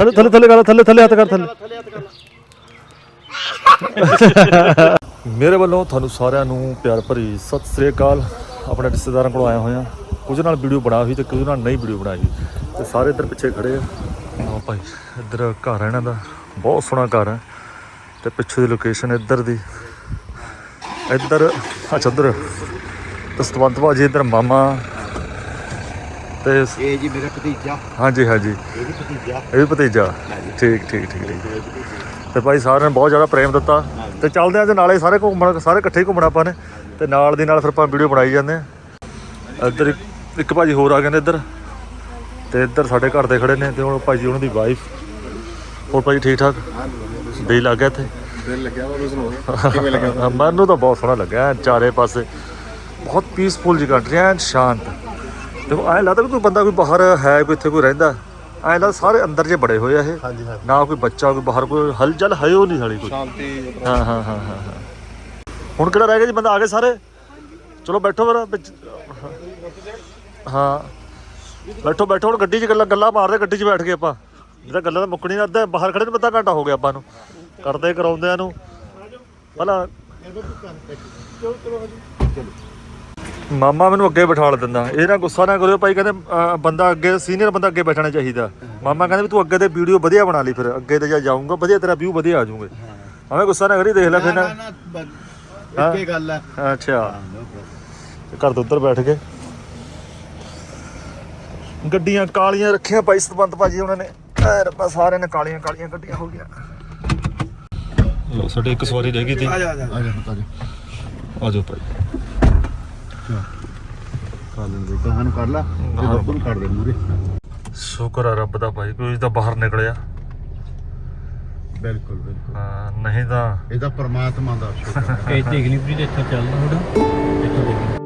ਥੱਲੇ ਥੱਲੇ ਥੱਲੇ ਕਰ, ਥੱਲੇ ਥੱਲੇ ਹੱਥ ਕਰ, ਥੱਲੇ। ਮੇਰੇ ਵੱਲੋਂ ਤੁਹਾਨੂੰ ਸਾਰਿਆਂ ਨੂੰ ਪਿਆਰ ਭਰੀ ਸਤਿ ਸ੍ਰੀ ਅਕਾਲ। ਆਪਣੇ ਰਿਸ਼ਤੇਦਾਰਾਂ ਕੋਲ ਆਇਆ ਹੋਇਆ। ਕੁਝ ਨਾਲ ਵੀਡੀਓ ਬਣਾ ਹੋਈ ਤੇ ਕੁਝ ਨਾਲ ਨਹੀਂ ਵੀਡੀਓ ਬਣਾਈ ਤੇ ਸਾਰੇ ਇੱਧਰ ਪਿੱਛੇ ਖੜੇ ਆ। ਆਹ ਭਾਈ, ਇੱਧਰ ਘਰ ਹੈ ਇਹਨਾਂ ਦਾ। ਬਹੁਤ ਸੋਹਣਾ ਘਰ ਹੈ ਤੇ ਪਿੱਛੇ ਦੀ ਲੋਕੇਸ਼ਨ ਇੱਧਰ ਦੀ। ਇੱਧਰ, ਅੱਛਾ ਇੱਧਰ ਦਸਤਵੰਤ ਭਾਜੀ ਇੱਧਰ ਮਾਮਾ ਤੇ ਇਹ ਜੀ ਮੇਰਾ ਭਤੀਜਾ। ਹਾਂਜੀ ਹਾਂਜੀ। ਇਹ ਵੀ ਭਤੀਜਾ। ਇਹ ਵੀ ਭਤੀਜਾ। ਠੀਕ ਠੀਕ ਠੀਕ ਠੀਕ। ਤੇ ਭਾਈ ਸਾਰਿਆਂ ਨੇ ਬਹੁਤ ਜ਼ਿਆਦਾ ਪ੍ਰੇਮ ਦਿੱਤਾ। ਤੇ ਚੱਲਦੇ ਆਂ ਤੇ ਨਾਲੇ ਸਾਰੇ ਘੁੰਮਣ ਸਾਰੇ ਇਕੱਠੇ ਹੀ ਘੁੰਮਣਾ ਆਪਾਂ ਨੇ। ਤੇ ਨਾਲ ਦੀ ਨਾਲ ਫਿਰ ਆਪਾਂ ਵੀਡੀਓ ਬਣਾਈ ਜਾਂਦੇ ਆ। ਇੱਧਰ ਇੱਕ- ਇੱਕ ਭਾਜੀ ਹੋਰ ਆ ਗਏ ਨੇ ਇੱਧਰ। ਤੇ ਇੱਧਰ ਸਾਡੇ ਘਰ ਦੇ ਖੜੇ ਨੇ ਤੇ ਹੁਣ ਭਾਜੀ ਉਹਨਾਂ ਦੀ ਵਾਈਫ ਹੋਰ ਭਾਜੀ ਠੀਕ ਠਾਕ? ਦਿਲ ਲੱਗ ਗਿਆ ਇੱਥੇ? ਦਿਲ ਲੱਗਿਆ ਵਾ ਉਸ ਕਿਵੇਂ ਲੱਗਿਆ? ਮੈਨੂੰ ਤਾਂ ਬਹੁਤ ਸੋਹਣਾ ਲੱਗਿਆ ਐਨ ਚਾਰੇ ਪਾਸੇ। ਬਹੁਤ ਪੀਸਫੁਲ ਜਿਹੀ ਕੰਟਰੀ ਐਨ ਸ਼ਾਂਤ। ਦੇਖੋ ਐਂ ਲੱਗਦਾ ਵੀ ਕੋਈ ਬੰਦਾ ਕੋਈ ਬਾਹਰ ਹੈ ਕੋਈ ਇੱਥੇ ਕੋਈ ਰਹਿੰਦਾ। ਐਂ ਲੱਗਦਾ ਸਾਰੇ ਅੰਦਰ ਜੇ ਬੜੇ ਹੋਏ ਆ ਇਹ। ਹਾਂਜੀ ਹਾਂਜੀ। ਨਾ ਕੋਈ ਬੱਚਾ ਕੋਈ ਬਾਹਰ ਕੋਈ ਹਲਚਲ ਹੈ ਉਹ ਨਹੀਂ ਸਾਲੀ ਕੋਈ। ਸ਼ਾਂਤੀ ਹਾਂ ਹਾਂ ਹਾਂ ਹਾਂ ਹਾਂ। ਹੁਣ ਕਿਹੜਾ ਰਹਿ ਗਿਆ ਜੀ ਬੰਦਾ? ਆ ਗਏ ਸਾਰੇ? ਚਲੋ ਬੈਠੋ ਫਿਰ ਵਿੱਚ ਹਾਂ। ਬੈਠੋ ਬੈਠੋ ਹੁਣ ਗੱਡੀ 'ਚ ਗੱਲਾਂ ਗੱਲਾਂ ਮਾਰਦੇ ਗੱਡੀ 'ਚ ਬੈਠ ਕੇ ਆਪਾਂ। ਜਿਹੜਾ ਗੱਲਾਂ ਤਾਂ ਮੁੱਕਣੀ ਨਾ ਅੱਧਾ ਬਾਹਰ ਖੜੇ ਨੂੰ ਅੱਧਾ ਘੰਟਾ ਹੋ ਗਿਆ ਆਪਾਂ ਨੂੰ। ਕਰਦੇ ਕਰਾਉਂਦਿਆਂ ਨੂੰ। ਭਲਾ ਮਾਮਾ ਮੈਨੂੰ ਅੱਗੇ ਬਿਠਾ ਦਿੰਦਾ। ਇਹ ਨਾ ਗੁੱਸਾ ਨਾ ਕਰਿਓ ਭਾਈ ਕਹਿੰਦੇ ਅਹ, ਬੰਦਾ ਅੱਗੇ ਸੀਨੀਅਰ ਬੰਦਾ ਅੱਗੇ ਬੈਠਣਾ ਚਾਹੀਦਾ। ਮਾਮਾ ਕਹਿੰਦੇ ਵੀ ਤੂੰ ਅੱਗੇ ਤੇ ਵੀਡੀਓ ਵਧੀਆ ਬਣਾ ਲਈ ਫਿਰ ਅੱਗੇ ਤੇ ਜਾ ਜਾਊਂਗਾ ਵਧੀਆ ਤੇਰਾ ਵਿਊ ਵਧੀਆ ਆ ਜਾਊਗੇ। ਐਵੇਂ ਗੁੱਸਾ ਨਾ ਕਰੀ ਦੇਖ ਲੈ ਫਿਰ ਨਾ। ਇੱਕੇ ਗੱਲ ਹੈ ਅੱਛਾ ਤੇ ਘਰ ਦੇ ਉੱਧਰ ਬੈਠ ਕੇ ਗੱਡੀਆਂ ਕਾਲੀਆਂ ਰੱਖੀਆਂ ਭਾਈ ਸਤਵੰਤ ਭਾਜੀ ਉਹਨਾਂ ਨੇ। ਐ ਰੱਬਾ ਸਾਰਿਆਂ ਨੇ ਕਾਲੀਆਂ ਕਾਲੀਆਂ ਗੱਡੀਆਂ ਹੋ ਗਈਆਂ। ਲੋ ਸਾਡੇ ਇੱਕ ਸਵਾਰੀ ਰਹਿ ਗਈ ਤੀ ਆ ਜਾ। ਆ ਜਾ ਆ ਜਾ। ਆ ਜਾਓ ਭਾਈ। ਸ਼ੁਕਰ ਆ ਰੱਬ ਦਾ ਭਾਈ ਕੋਈ ਤਾਂ ਬਾਹਰ ਨਿਕਲਿਆ। ਬਿਲਕੁਲ ਬਿਲਕੁਲ। ਨਹੀਂ ਤਾਂ ਇਹ ਪਰਮਾਤਮਾ ਦਾ ਸ਼ੁਕਰ ਹੈ ਇਹ ਦੇਖ ਲਈ ਇੱਥੇ ਚੱਲਦਾ ਥੋੜਾ ਇੱਥੇ ਦੇਖ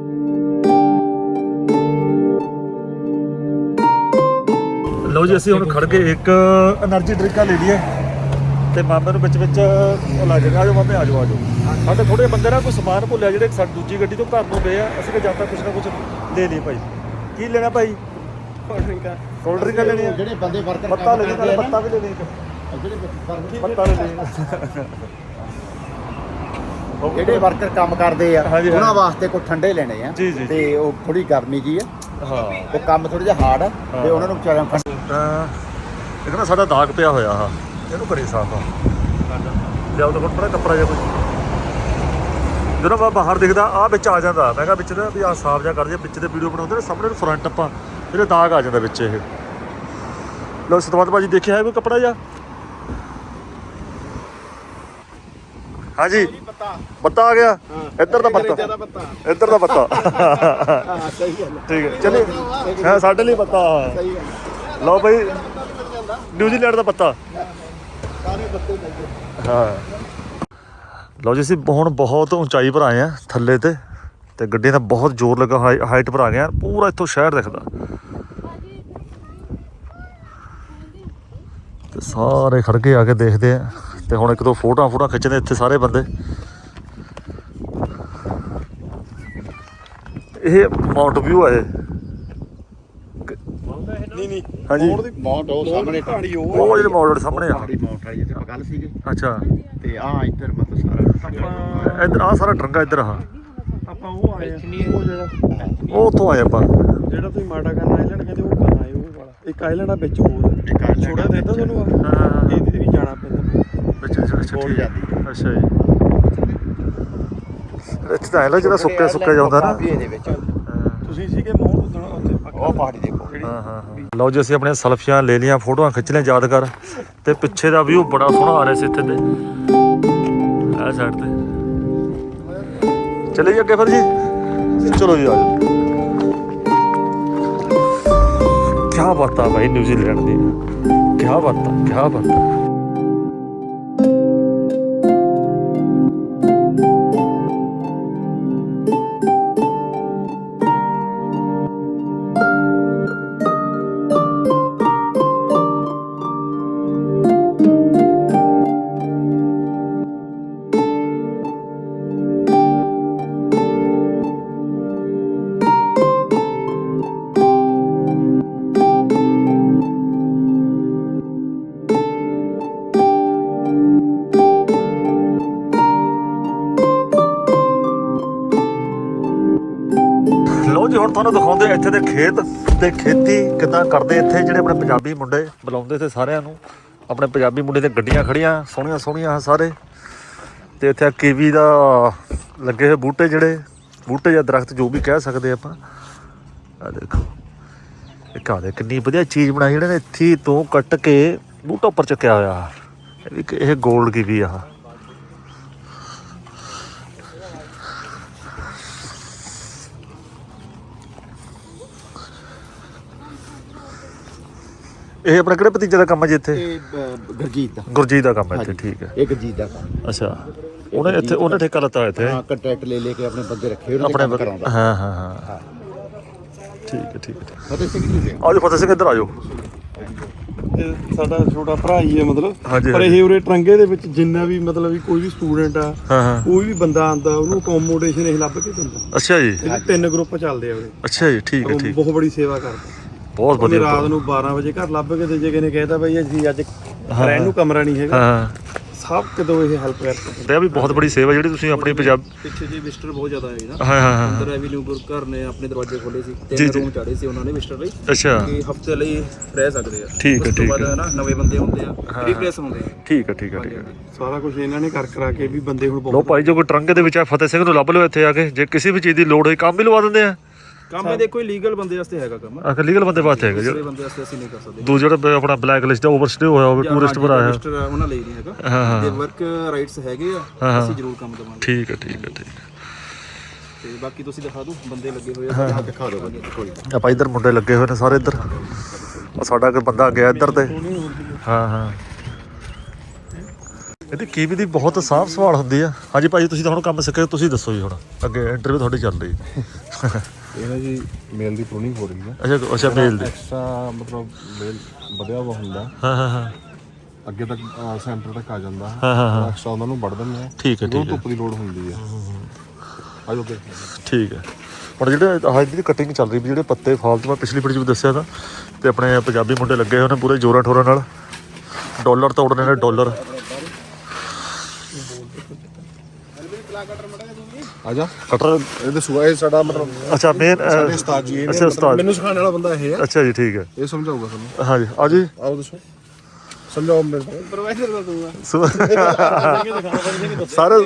ਲਓ ਜੀ ਅਸੀਂ ਹੁਣ ਖੜ ਕੇ ਇੱਕ એનર્ਜੀ ਡਰਿੰਕਾਂ ਲੈ ਲਈਏ। ਤੇ ਮਾਮੇ ਨੂੰ ਵਿੱਚ ਵਿੱਚ ਲਾ ਜਾਗਾ ਆਜੋ ਮਾਮੇ ਆਜੋ ਆਜੋ ਸਾਡੇ ਥੋੜੇ ਬੰਦੇ ਨਾਲ ਕੋਈ ਸਮਾਨ ਭੁੱਲਿਆ ਜਿਹੜੇ ਸਾਡੀ ਦੂਜੀ ਗੱਡੀ ਤੋਂ ਘਰ ਨੂੰ ਗਏ ਆ ਅਸੀਂ ਕਿ ਜਾਂ ਕੁਛ ਨਾ ਕੁਛ ਲੈ ਲਈ ਭਾਈ। ਕੀ ਲੈਣਾ ਭਾਈ? ਕੋਲਡ ਡਰਿੰਕਾਂ ਕੋਲਡ ਡਰਿੰਕਾਂ ਲੈਣੀਆਂ ਜਿਹੜੇ ਬੰਦੇ ਵਰਕਰ ਪੱਤਾ ਲੈ ਲਈ ਨਾਲੇ ਪੱਤਾ ਵੀ ਲੈ ਲਈ ਇੱਕ। ਜਿਹੜੇ ਪੱਤਾ ਜਿਹੜੇ ਵਰਕਰ ਕੰਮ ਕਰਦੇ ਆ ਉਹਨਾਂ। ਵਾਸਤੇ ਕੋਈ ਠੰਡੇ ਲੈਣੇ ਆ। ਤੇ ਉਹ ਥੋੜੀ ਗਰਮੀ ਜੀ ਆ। ਹਾਂ। ਉਹ ਕੰਮ ਥੋੜਾ ਜਿਹਾ ਹਾਰਡ ਆ ਤੇ ਉਹਨਾਂ ਨੂੰ ਵਿਚਾਰਿਆਂ ਨੂੰ ਨਾ ਸਾਡਾ ਦਾਗ ਪਿਆ ਹੋਇਆ ਆ। ਇਹਨੂੰ ਕਰੀ ਸਾਫ਼ ਆ। ਲਿਆਓ ਤਾਂ ਕੋਲ ਕੱਪੜਾ ਜਿਹਾ ਕੋਈ। ਜਦੋਂ ਬਾ ਬਾਹਰ ਦਿਖਦਾ ਆ ਵਿੱਚ ਆ ਜਾਂਦਾ। ਮੈਂ ਕਿਹਾ ਵਿੱਚ ਨਾ ਵੀ ਆ ਸਾਫ਼ ਜਿਹਾ ਕਰ ਜੇ ਵਿੱਚ ਤੇ ਵੀਡੀਓ ਬਣਾਉਂਦੇ ਨੇ ਸਾਹਮਣੇ ਨੂੰ ਫਰੰਟ ਆਪਾਂ ਇਹਦੇ ਦਾਗ ਆ ਜਾਂਦਾ ਵਿੱਚ ਇਹ। ਲੋ ਸਤਵੰਤ ਭਾਜੀ ਦੇਖਿਆ ਹੈ ਕੋਈ ਕੱਪੜਾ ਜਿਹਾ? ਹਾਂਜੀ। ਬੱਤਾ ਆ ਗਿਆ? ਇੱਧਰ ਦਾ ਬੱਤਾ ਇੱਧਰ ਦਾ ਬੱਤਾ ਠੀਕ ਹੈ। ਚਲੇ ਹਾਂ ਸਾਡੇ ਲਈ ਪਤਾ। ਲਓ ਭਾਈ ਨਿਊਜ਼ੀਲੈਂਡ ਦਾ ਪੱਤਾ। ਹਾਂ। ਲਓ ਜੀ ਅਸੀਂ ਹੁਣ ਬਹੁਤ ਉਚਾਈ ਪਰ ਆਏ ਆ ਥੱਲੇ ਤੇ ਤੇ ਗੱਡੀ ਦਾ ਬਹੁਤ ਜ਼ੋਰ ਲੱਗਾ ਹਾਈਟ ਪਰ ਆ ਗਏ ਆ ਪੂਰਾ ਇੱਥੋਂ ਸ਼ਹਿਰ ਦਿਖਦਾ। ਤੇ ਸਾਰੇ ਖੜ ਕੇ ਆ ਕੇ ਦੇਖਦੇ ਆ ਤੇ ਹੁਣ ਇੱਕ ਦੋ ਫੋਟੋਆਂ ਫੋਟੋਆਂ ਖਿੱਚਦੇ ਇੱਥੇ ਸਾਰੇ ਬੰਦੇ। ਇਹ ਮਾਊਂਟ ਵਿਊ ਆ ਇਹ। ਨਹੀਂ ਨਹੀਂ। ਹਾਂਜੀ। ਮੌਂਟ ਦੀ ਮੌਂਟ ਉਹ ਸਾਹਮਣੇ ਪਹਾੜੀ ਉਹ ਜਿਹੜੇ ਮਾਊਂਟ ਸਾਹਮਣੇ ਆ। ਪਹਾੜੀ ਮੌਂਟ ਆ ਜਿੱਥੇ ਆਪਾਂ ਗੱਲ ਸੀਗੇ। ਅੱਛਾ। ਤੇ ਆ ਇੱਧਰ ਮਤਲਬ ਸਾਰਾ ਇੱਧਰ ਆ ਸਾਰਾ ਟਰੰਗਾ ਇੱਧਰ ਆ। ਆਪਾਂ ਉਹ ਆਏ ਆ। ਉਹ ਜਿਹੜਾ ਉਹ ਉੱਥੋਂ ਆਏ ਆਪਾਂ। ਜਿਹੜਾ ਤੁਸੀਂ ਮਾੜਾ ਕਰਨ ਆਈਲੈਂਡ ਕਹਿੰਦੇ ਉਹ ਕਹਾਂ ਆਏ ਉਹ ਵਾਲਾ। ਇੱਕ ਆਈਲੈਂਡ ਆ ਵਿੱਚ ਹੋਰ। ਇੱਕ island ਛੋੜਾ ਦੇਦਾ ਤੁਹਾਨੂੰ ਆ। ਹਾਂ। ਇਹਦੇ ਤੇ ਵੀ ਜਾਣਾ ਪੈਂਦਾ। ਅੱਛਾ ਅੱਛਾ ਅੱਛਾ ਠੀਕ ਹੈ। ਜਾਂਦੀ। ਅੱਛਾ ਜੀ। ਇੱਥੇ ਤਾਂ ਐ ਜਿਹੜਾ ਸੁੱਕੇ ਸੁੱਕੇ ਜਾਂਦਾ ਨਾ। ਇਹਦੇ ਵਿੱਚ। ਤੁਸੀਂ ਸੀਗੇ ਮੋਹਰ ਉਦਣ ਉੱਥੇ ਪੱਕਾ ਉਹ ਪਹਾੜੀ ਦੇਖੋ ਹਾਂ ਹਾਂ ਲਓ ਜੀ ਅਸੀਂ ਆਪਣੀਆਂ ਸੈਲਫੀਆਂ ਲੈ ਲਈਆਂ ਫੋਟੋਆਂ ਖਿੱਚ ਲਈਆਂ ਯਾਦਗਾਰ। ਤੇ ਪਿੱਛੇ ਦਾ ਵਿਊ ਬੜਾ ਸੋਹਣਾ ਆ ਰਿਹਾ ਸੀ ਇੱਥੇ ਤੇ। ਆ ਸਾਈਡ ਤੇ। ਚਲੇ ਜੀ ਅੱਗੇ ਫਿਰ ਜੀ। ਚਲੋ ਜੀ, ਆ ਜਾਓ। ਕੀ ਬਾਤਾਂ ਭਾਈ ਨਿਊਜ਼ੀਲੈਂਡ ਦੀ ਕੀ ਬਾਤਾਂ ਕੀ ਬਾਤਾਂ। ਲਓ ਜੀ, ਹੁਣ ਤੁਹਾਨੂੰ ਦਿਖਾਉਂਦੇ ਇੱਥੇ ਦੇ ਖੇਤ ਤੇ ਖੇਤੀ ਕਿਦਾਂ ਕਰਦੇ ਇੱਥੇ ਜਿਹੜੇ ਆਪਣੇ ਪੰਜਾਬੀ ਮੁੰਡੇ ਬੁਲਾਉਂਦੇ ਤੇ ਸਾਰਿਆਂ ਨੂੰ। ਆਪਣੇ ਪੰਜਾਬੀ ਮੁੰਡੇ ਤੇ ਗੱਡੀਆਂ ਖੜੀਆਂ ਸੋਹਣੀਆਂ ਸੋਹਣੀਆਂ ਸਾਰੇ। ਤੇ ਇੱਥੇ ਕੀਵੀ ਦਾ ਲੱਗੇ ਹੋਏ ਬੂਟੇ ਜਿਹੜੇ, ਬੂਟੇ ਜਾਂ ਦਰਖਤ ਜੋ ਵੀ ਕਹਿ ਸਕਦੇ ਆਪਾਂ। ਆ ਦੇਖੋ, ਇੱਕ ਆ ਦੇ ਕਿੰਨੀ ਵਧੀਆ ਚੀਜ਼ ਬਣਾਈ ਜਿਹੜੇ ਨੇ। ਇੱਥੇ ਤੋਂ ਕੱਟ ਕੇ ਬੂਟਾ ਉੱਪਰ ਚੱਕਿਆ ਹੋਇਆ। ਇਹ ਵੀ ਇੱਕ- ਇਹ 골ਡ ਕੀਵੀ ਆ ਇਹ ਆਪਣਾ ਕਿਹੜੇ ਭਤੀਜੇ ਦਾ ਕੰਮ ਹੈ ਜੀ ਇੱਥੇ? ਇਹ ਅ, ਗੁਰਜੀਤ ਦਾ। ਗੁਰਜੀਤ ਦਾ ਕੰਮ ਹੈ ਇੱਥੇ। ਠੀਕ ਹੈ। ਇਹ ਗੁਰਜੀਤ ਦਾ ਕੰਮ ਅੱਛਾ। ਉਹਨੇ ਇੱਥੇ ਉਹਨੇ ਠੇਕਾ ਲੱਤਾ ਇੱਥੇ? ਹਾਂ ਕੰਟਰੈਕਟ ਲੈ ਲੈ ਕੇ ਆਪਣੇ ਬੰਦੇ ਰੱਖੇ ਉਹਨਾਂ ਦੇ ਆਪਣੇ ਕੰਮ ਕਰਾਉਂਦਾ। ਹਾਂ ਹਾਂ ਹਾਂ। ਠੀਕ ਹੈ ਠੀਕ ਹੈ ਫਤਿਹ ਸਿੰਘ ਜੀ ਦੇ। ਆਜੋ ਫਤਿਹ ਸਿੰਘ ਇੱਧਰ ਆਜੋ। ਇਹ ਸਾਡਾ ਛੋਟਾ ਭਰਾ ਹੀ ਹੈ ਮਤਲਬ। ਹਾਂਜੀ, ਪਰ ਹਾਂਜੀ। ਇਹ ਉਰੇ ਟਰੰਗੇ ਦੇ ਵਿੱਚ ਜਿੰਨਾ ਵੀ ਮਤਲਬ ਵੀ ਕੋਈ ਵੀ ਸਟੂਡੈਂਟ ਆ ਹਾਂ ਹਾਂ। ਕੋਈ ਵੀ ਬੰਦਾ ਆਂਦਾ ਉਹਨੂੰ ਅਕੋਮੋਡੇਸ਼ਨ ਇਹ ਲੱਭ ਕੇ ਦਿੰਦਾ। ਅੱਛਾ ਜੀ। ਇਹਦੇ ਤਿੰਨ ਗਰੁੱਪ ਚੱਲਦੇ ਆ ਉਰੇ। ਅੱਛਾ ਜੀ ਠੀਕ ਹੈ ਉਹ ਠੀਕ ਬਹੁਤ ਬੜੀ ਸੇਵਾ ਕਰਦਾ। ਬਹੁਤ ਉਹਨੇ ਵਧੀਆ ਰਾਤ ਨੂੰ 12 ਵਜੇ ਘਰ ਲੱਭ ਕੇ ਤੇ ਜੇ ਕਿਨੇ ਕਹਿਤਾ ਬਈ ਅਸੀਂ ਅੱਜ ਰਹਿਣ ਨੂੰ ਕਮਰਾ ਨਹੀਂ ਹੈਗਾ ਹਾਂ। ਸਭ ਕਿਤੋਂ ਇਹ ਹੈਲਪ ਕਰਦੇ ਤੇ ਇਹ ਵੀ ਬਹੁਤ ਬੜੀ ਸੇਵਾ ਜਿਹੜੀ ਤੁਸੀਂ ਆਪਣੀ ਪੰਜਾਬ ਪਿੱਛੇ ਜੀ ਵਿਜ਼ਟਰ ਬਹੁਤ ਜ਼ਿਆਦਾ ਆਏ ਨਾ। ਹਾਂ ਹਾਂ ਹਾਂ। ਅੰਦਰ ਐਵੀਨਿਊ ਘਰ ਨੇ ਆਪਣੇ ਦਰਵਾਜ਼ੇ ਖੋਲੇ ਸੀ ਜੀ, ਤਿੰਨ ਜੀ। ਰੂਮ ਚਾੜੇ ਸੀ ਉਹਨਾਂ ਨੇ ਵਿਜ਼ਟਰ ਲਈ। ਅੱਛਾ। ਕਿ ਹਫ਼ਤੇ ਲਈ ਰਹਿ ਸਕਦੇ ਆ। ਠੀਕ ਹੈ, ਉਸ ਤੋਂ ਠੀਕ ਬਾਅਦ ਹੈ। ਨਾ ਨਵੇਂ ਬੰਦੇ ਹੁੰਦੇ ਆ ਰੀਪਲੇਸ ਹੁੰਦੇ ਆ। ਠੀਕ ਹੈ ਠੀਕ ਹੈ ਠੀਕ ਹੈ ਸਾਰਾ ਕੁਝ ਇਹਨਾਂ ਨੇ ਕਰ ਕਰਾ ਕੇ ਵੀ ਬੰਦੇ ਹੁਣ ਲੋ ਬਹੁਤ ਭਾਈ ਜੋ ਕੋਈ ਟਰੰਕ ਦੇ ਵਿੱਚ ਹੈ ਫਤਿਹ ਸਿੰਘ ਨੂੰ ਲੱਭ ਲਓ ਇੱਥੇ ਆ ਕੇ। ਜੇ ਕਿਸੇ ਵੀ ਚੀਜ਼ ਦੀ ਲੋੜ ਹੋਈ ਕੰਮ ਵੀ ਲਵਾ ਦਿੰਦੇ ਆ। ਕੰਮ ਇਹ ਦੇਖੋ ਲੀਗਲ ਬੰਦੇ ਵਾਸਤੇ ਹੈਗਾ ਕੰਮ? ਆਖਰ ਲੀਗਲ ਬੰਦੇ ਵਾਸਤੇ ਹੈਗਾ ਦੂਸਰੇ ਜਿਹੜਾ ਬੰਦੇ ਵਾਸਤੇ ਅਸੀਂ ਨਹੀਂ ਕਰ ਸਕਦੇ। ਦੂ ਜਿਹੜਾ ਬ- ਆਪਣਾ ਬਲੈਕ ਲਿਸਟ ਓਵਰਸਟੇ ਹੋਇਆ ਹੋਵੇ ਟੂਰਿਸਟ ਪਰ ਆਇਆ ਰਜਿਸਟਰ ਉਹਨਾਂ ਲਈ ਨਹੀਂ ਹੈਗਾ। ਹਾਂ ਹਾਂ ਤੇ ਵਰਕ ਰਾਈਟਸ ਹੈਗੇ ਆ ਹਾਂ। ਅਸੀਂ ਜ਼ਰੂਰ ਕੰਮ ਦਵਾਂਗੇ। ਠੀਕ ਹੈ ਠੀਕ ਹੈ ਠੀਕ ਹੈ। ਤੇ ਬਾਕੀ ਤੁਸੀਂ ਦਿਖਾ ਦਿਓ ਬੰਦੇ ਲੱਗੇ ਹੋਏ ਆ ਹਾਂ। ਦਿਖਾ ਦਿਓ ਬੰਦੇ ਕੋਈ ਆਪਾਂ ਇੱਧਰ ਮੁੰਡੇ ਲੱਗੇ ਹੋਏ ਨੇ ਸਾਰੇ ਇੱਧਰ। ਆ ਸਾਡਾ ਕੋਈ ਬੰਦਾ ਗਿਆ ਇੱਧਰ ਤੇ। ਹਾਂ ਹਾਂ। ਇਹਦੀ ਕੀਵੀ ਦੀ ਬਹੁਤ ਸਾਫ਼ ਸਵਾਲ ਹੁੰਦੀ ਆ। ਹਾਂਜੀ ਭਾਜੀ ਤੁਸੀਂ ਤਾਂ ਹੁਣ ਕੰਮ ਸਿੱਖੇ ਤੁਸੀਂ ਦੱਸੋ ਜੀ ਹੁਣ। ਅੱਗੇ ਇੰਟਰਵਿਊ ਤੁਹਾਡੀ ਚੱਲ ਰਹੀ ਇਹ ਨਾ ਜੀ ਮੇਲ ਦੀ ਪ੍ਰੂਨਿੰਗ ਹੋ ਰਹੀ ਹੈ। ਅੱਛਾ ਅੱਛਾ ਮੇਲ ਦੀ। ਐਕਸਟਰਾ ਮਤਲਬ ਮੇਲ ਵਧਿਆ ਵਾ ਹੁੰਦਾ। ਹਾਂ ਹਾਂ ਹਾਂ। ਅੱਗੇ ਤੱਕ ਸੈਂਟਰ ਤੱਕ ਆ ਜਾਂਦਾ। ਹੈ ਹਾਂ, ਹਾਂ, ਹਾਂ। ਐਕਸਟਰਾ ਉਹਨਾਂ ਨੂੰ ਵੱਢ ਦਿੰਦੇ ਆ। ਠੀਕ ਹੈ, ਠੀਕ ਹੈ। ਧੁੱਪ ਦੀ ਲੋੜ ਹੁੰਦੀ ਹੈ ਆਜੋ ਕੇ ਠੀਕ ਹੈ। ਹੁਣ ਜਿਹੜੇ ਆਹ ਇਹਦੀ ਕਟਿੰਗ ਚੱਲ ਰਹੀ ਵੀ ਜਿਹੜੇ ਪੱਤੇ ਫਾਲਤੂ ਮੈਂ ਪਿਛਲੀ ਵੀਡੀਓ 'ਚ ਵੀ ਦੱਸਿਆ ਤਾਂ ਤੇ ਆਪਣੇ ਪੰਜਾਬੀ ਮੁੰਡੇ ਲੱਗੇ ਹੋਏ ਨੇ ਪੂਰੇ ਜੋਰਾਂ ਠੋਰਾਂ ਨਾਲ। ਡਾਲਰ ਤੋੜਨੇ ਨੇ ਡਾਲਰ। ਆਜਾ ਕਟਰ ਇਹ ਦੱਸੂਗਾ ਇਹ ਸਾਡਾ ਮਤਲਬ ਅੱਛਾ ਮੇਨ ਸਾਡੇ ਉਸਤਾਦ ਜੀ ਇਹ ਨੇ ਅੱਛਾ ਉਸਤਾਦ। ਮੈਨੂੰ ਸਿਖਾਉਣ ਵਾਲਾ ਬੰਦਾ ਇਹ ਹੈ ਅੱਛਾ ਜੀ ਠੀਕ ਹੈ। ਇਹ ਸਮਝਾਊਗਾ ਤੁਹਾਨੂੰ ਹਾਂਜੀ ਆ ਜੀ। ਆਓ ਦੱਸੋ। ਸਮਝਾਓ ਮੇਰੇ ਪ੍ਰੋਵਾਈਡਰ ਦਾ ਦੂੰਗਾ ਸੋ- ਸਾਰੇ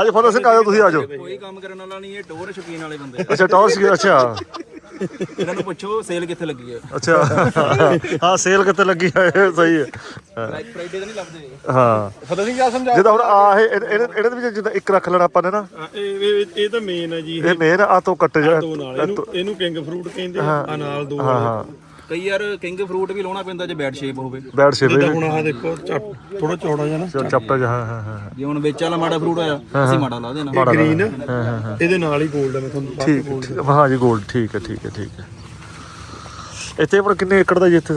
ਅੱਜ ਫਤਿਹ ਸਿੰਘ ਆਜੋ ਤੁਸੀਂ ਆਜੋ ਕੋਈ ਕੰਮ ਕਰਨ ਵਾਲਾ ਨਹੀਂ ਇਹ ਟੋਰ ਸ਼ੌਕੀਨ ਵਾਲੇ ਬੰਦੇ ਅੱਛਾ ਟੌਰ ਸੀ ਅੱਛਾ। ਇਹਨਾਂ ਨੂੰ ਪੁੱਛੋ ਸੇਲ ਕਿੱਥੇ ਲੱਗੀ ਹੈ? ਅੱਛਾ। ਹਾਂ ਸੇਲ ਕਿੱਥੇ ਲੱਗੀ ਹੈ ਇਹ ਸਹੀ ਹੈ। ਬਲੈਕ ਫਰਾਈਡੇ ਤਾਂ ਨਹੀਂ ਲੱਭਦੇ ਹਾਂ। ਫਤਿਹ ਸਿੰਘ ਕੀ ਸਮਝਾ ਜਿੱਦਾਂ ਹੁਣ ਆ ਇਹ ਇਹਦੇ ਇਹਦੇ- ਇਹਦੇ ਵਿੱਚ ਜਿੱਦਾਂ ਇੱਕ ਰੱਖ ਲੈਣਾ ਆਪਾਂ ਨੇ ਨਾ। ਆ, ਇਹ ਇਹ ਇਹ ਤਾਂ ਮੇਨ ਹੈ ਜੀ ਇਹ ਮੇਨ ਆ ਤੋਂ ਕੱਟੇ ਜਾ ਦੋ ਨਾਲ। ਇਹਨੂੰ ਇਹਨੂੰ ਕਿੰਗ ਫਰੂਟ ਕਹਿੰਦੇ ਆ ਆਹ ਨਾਲ ਦੋ ਹਾਂ ਹਾਂ। ਕਈ ਯਾਰ ਕਿੰਗ ਫਰੂਟ ਵੀ ਲਾਉਣਾ ਪੈਂਦਾ ਜੇ ਬੈਡ ਸ਼ੇਪ ਹੋਵੇ। ਬੈਡ ਸ਼ੇਪ ਜਿੱਦਾਂ ਹੁਣ ਆਹ ਦੇਖੋ ਥੋੜਾ ਚੌੜਾ ਜਿਹਾ ਨਾ ਚਪਟਾ ਜਿਹਾ ਹਾਂ ਹਾਂ ਹਾਂ। ਜੇ ਹੁਣ ਵਿੱਚ ਵਾਲਾ ਮਾੜਾ ਫਰੂਟ ਆਇਆ ਅਸੀਂ ਮਾੜਾ ਲਾ ਦੇਣਾ। ਇਹ ਗ੍ਰੀਨ ਇਹਦੇ ਨਾਲ ਹੀ 골ਡ ਹੈ ਮੈਂ ਤੁਹਾਨੂੰ ਦੱਸ ਠੀਕ ਹਾਂ ਜੀ 골ਡ ਠੀਕ ਹੈ ਠੀਕ ਹੈ ਠੀਕ ਹੈ। ਇੱਥੇ ਪਰ ਕਿੰਨੇ ਏਕੜ ਦਾ ਜੀ ਇੱਥੇ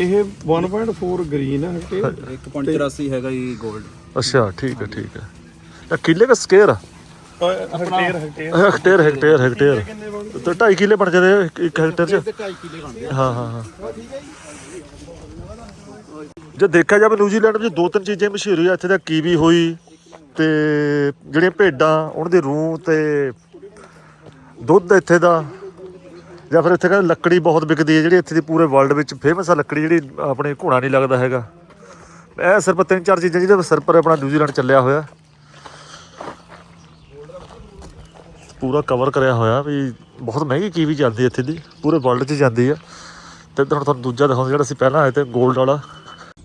ਇਹ 1.4 ਗ੍ਰੀਨ ਹੈ ਤੇ 1.84 ਹੈਗਾ ਜੀ 골ਡ ਅੱਛਾ ਠੀਕ ਹੈ ਠੀਕ ਹੈ। ਇਹ ਕਿੱਲੇ ਦਾ ਸਕੇਅਰ ਆ? ਹਕਟੇਰ ਹੈਕਟੇਅਰ ਹੈਕਟੇਅਰ ਹੈਕਟੇਅਰ ਤੇ 2.5 ਕਿੱਲੇ ਬਣ ਜਾਂਦੇ ਆ ਇੱਕ- ਇੱਕ ਹੈਕਟੇਅਰ ਚ? 2.5 ਕਿਲੇ ਬਣਦੇ ਹਾਂ ਹਾਂ ਹਾਂ। ਜੇ ਦੇਖਿਆ ਜਾਵੇ ਨਿਊਜ਼ੀਲੈਂਡ ਵਿੱਚ ਦੋ ਤਿੰਨ ਚੀਜ਼ਾਂ ਮਸ਼ਹੂਰ ਹੋਈਆਂ। ਇੱਥੇ ਦਾ ਕੀਵੀ ਹੋਈ ਤੇ ਜਿਹੜੀਆਂ ਭੇਡਾਂ ਉਹਨਾਂ ਦੇ ਰੂ ਤੇ ਦੁੱਧ ਇੱਥੇ ਦਾ। ਜਾਂ ਫਿਰ ਇੱਥੇ ਕਹਿੰਦੇ ਲੱਕੜੀ ਬਹੁਤ ਵਿਕਦੀ ਹੈ ਜਿਹੜੀ ਇੱਥੇ ਦੀ ਪੂਰੇ ਵਰਲਡ ਵਿੱਚ ਫੇਮਸ ਆ ਲੱਕੜੀ ਜਿਹੜੀ ਆਪਣੇ ਘੋੜਾ ਨਹੀਂ ਲੱਗਦਾ ਹੈਗਾ। ਇਹ ਸਿਰਫ ਤਿੰਨ ਚਾਰ ਚੀਜ਼ਾਂ ਜਿਹਦੇ ਸਿਰ ਪਰ ਆਪਣਾ ਨਿਊਜ਼ੀਲੈਂਡ ਚੱਲਿਆ ਹੋਇਆ। ਪੂਰਾ ਕਵਰ ਕਰਿਆ ਹੋਇਆ ਵੀ ਬਹੁਤ ਮਹਿੰਗੀ ਕੀਵੀ ਜਾਂਦੀ ਇੱਥੇ ਦੀ ਪੂਰੇ ਵਰਲਡ 'ਚ ਜਾਂਦੀ ਆ। ਤੇ ਇੱਧਰ ਹੁਣ ਤੁਹਾਨੂੰ ਦੂਜਾ ਦਿਖਾਉਂਦਾ ਜਿਹੜਾ ਅਸੀਂ ਪਹਿਲਾਂ ਆਏ ਤੇ 골ਡ ਵਾਲਾ।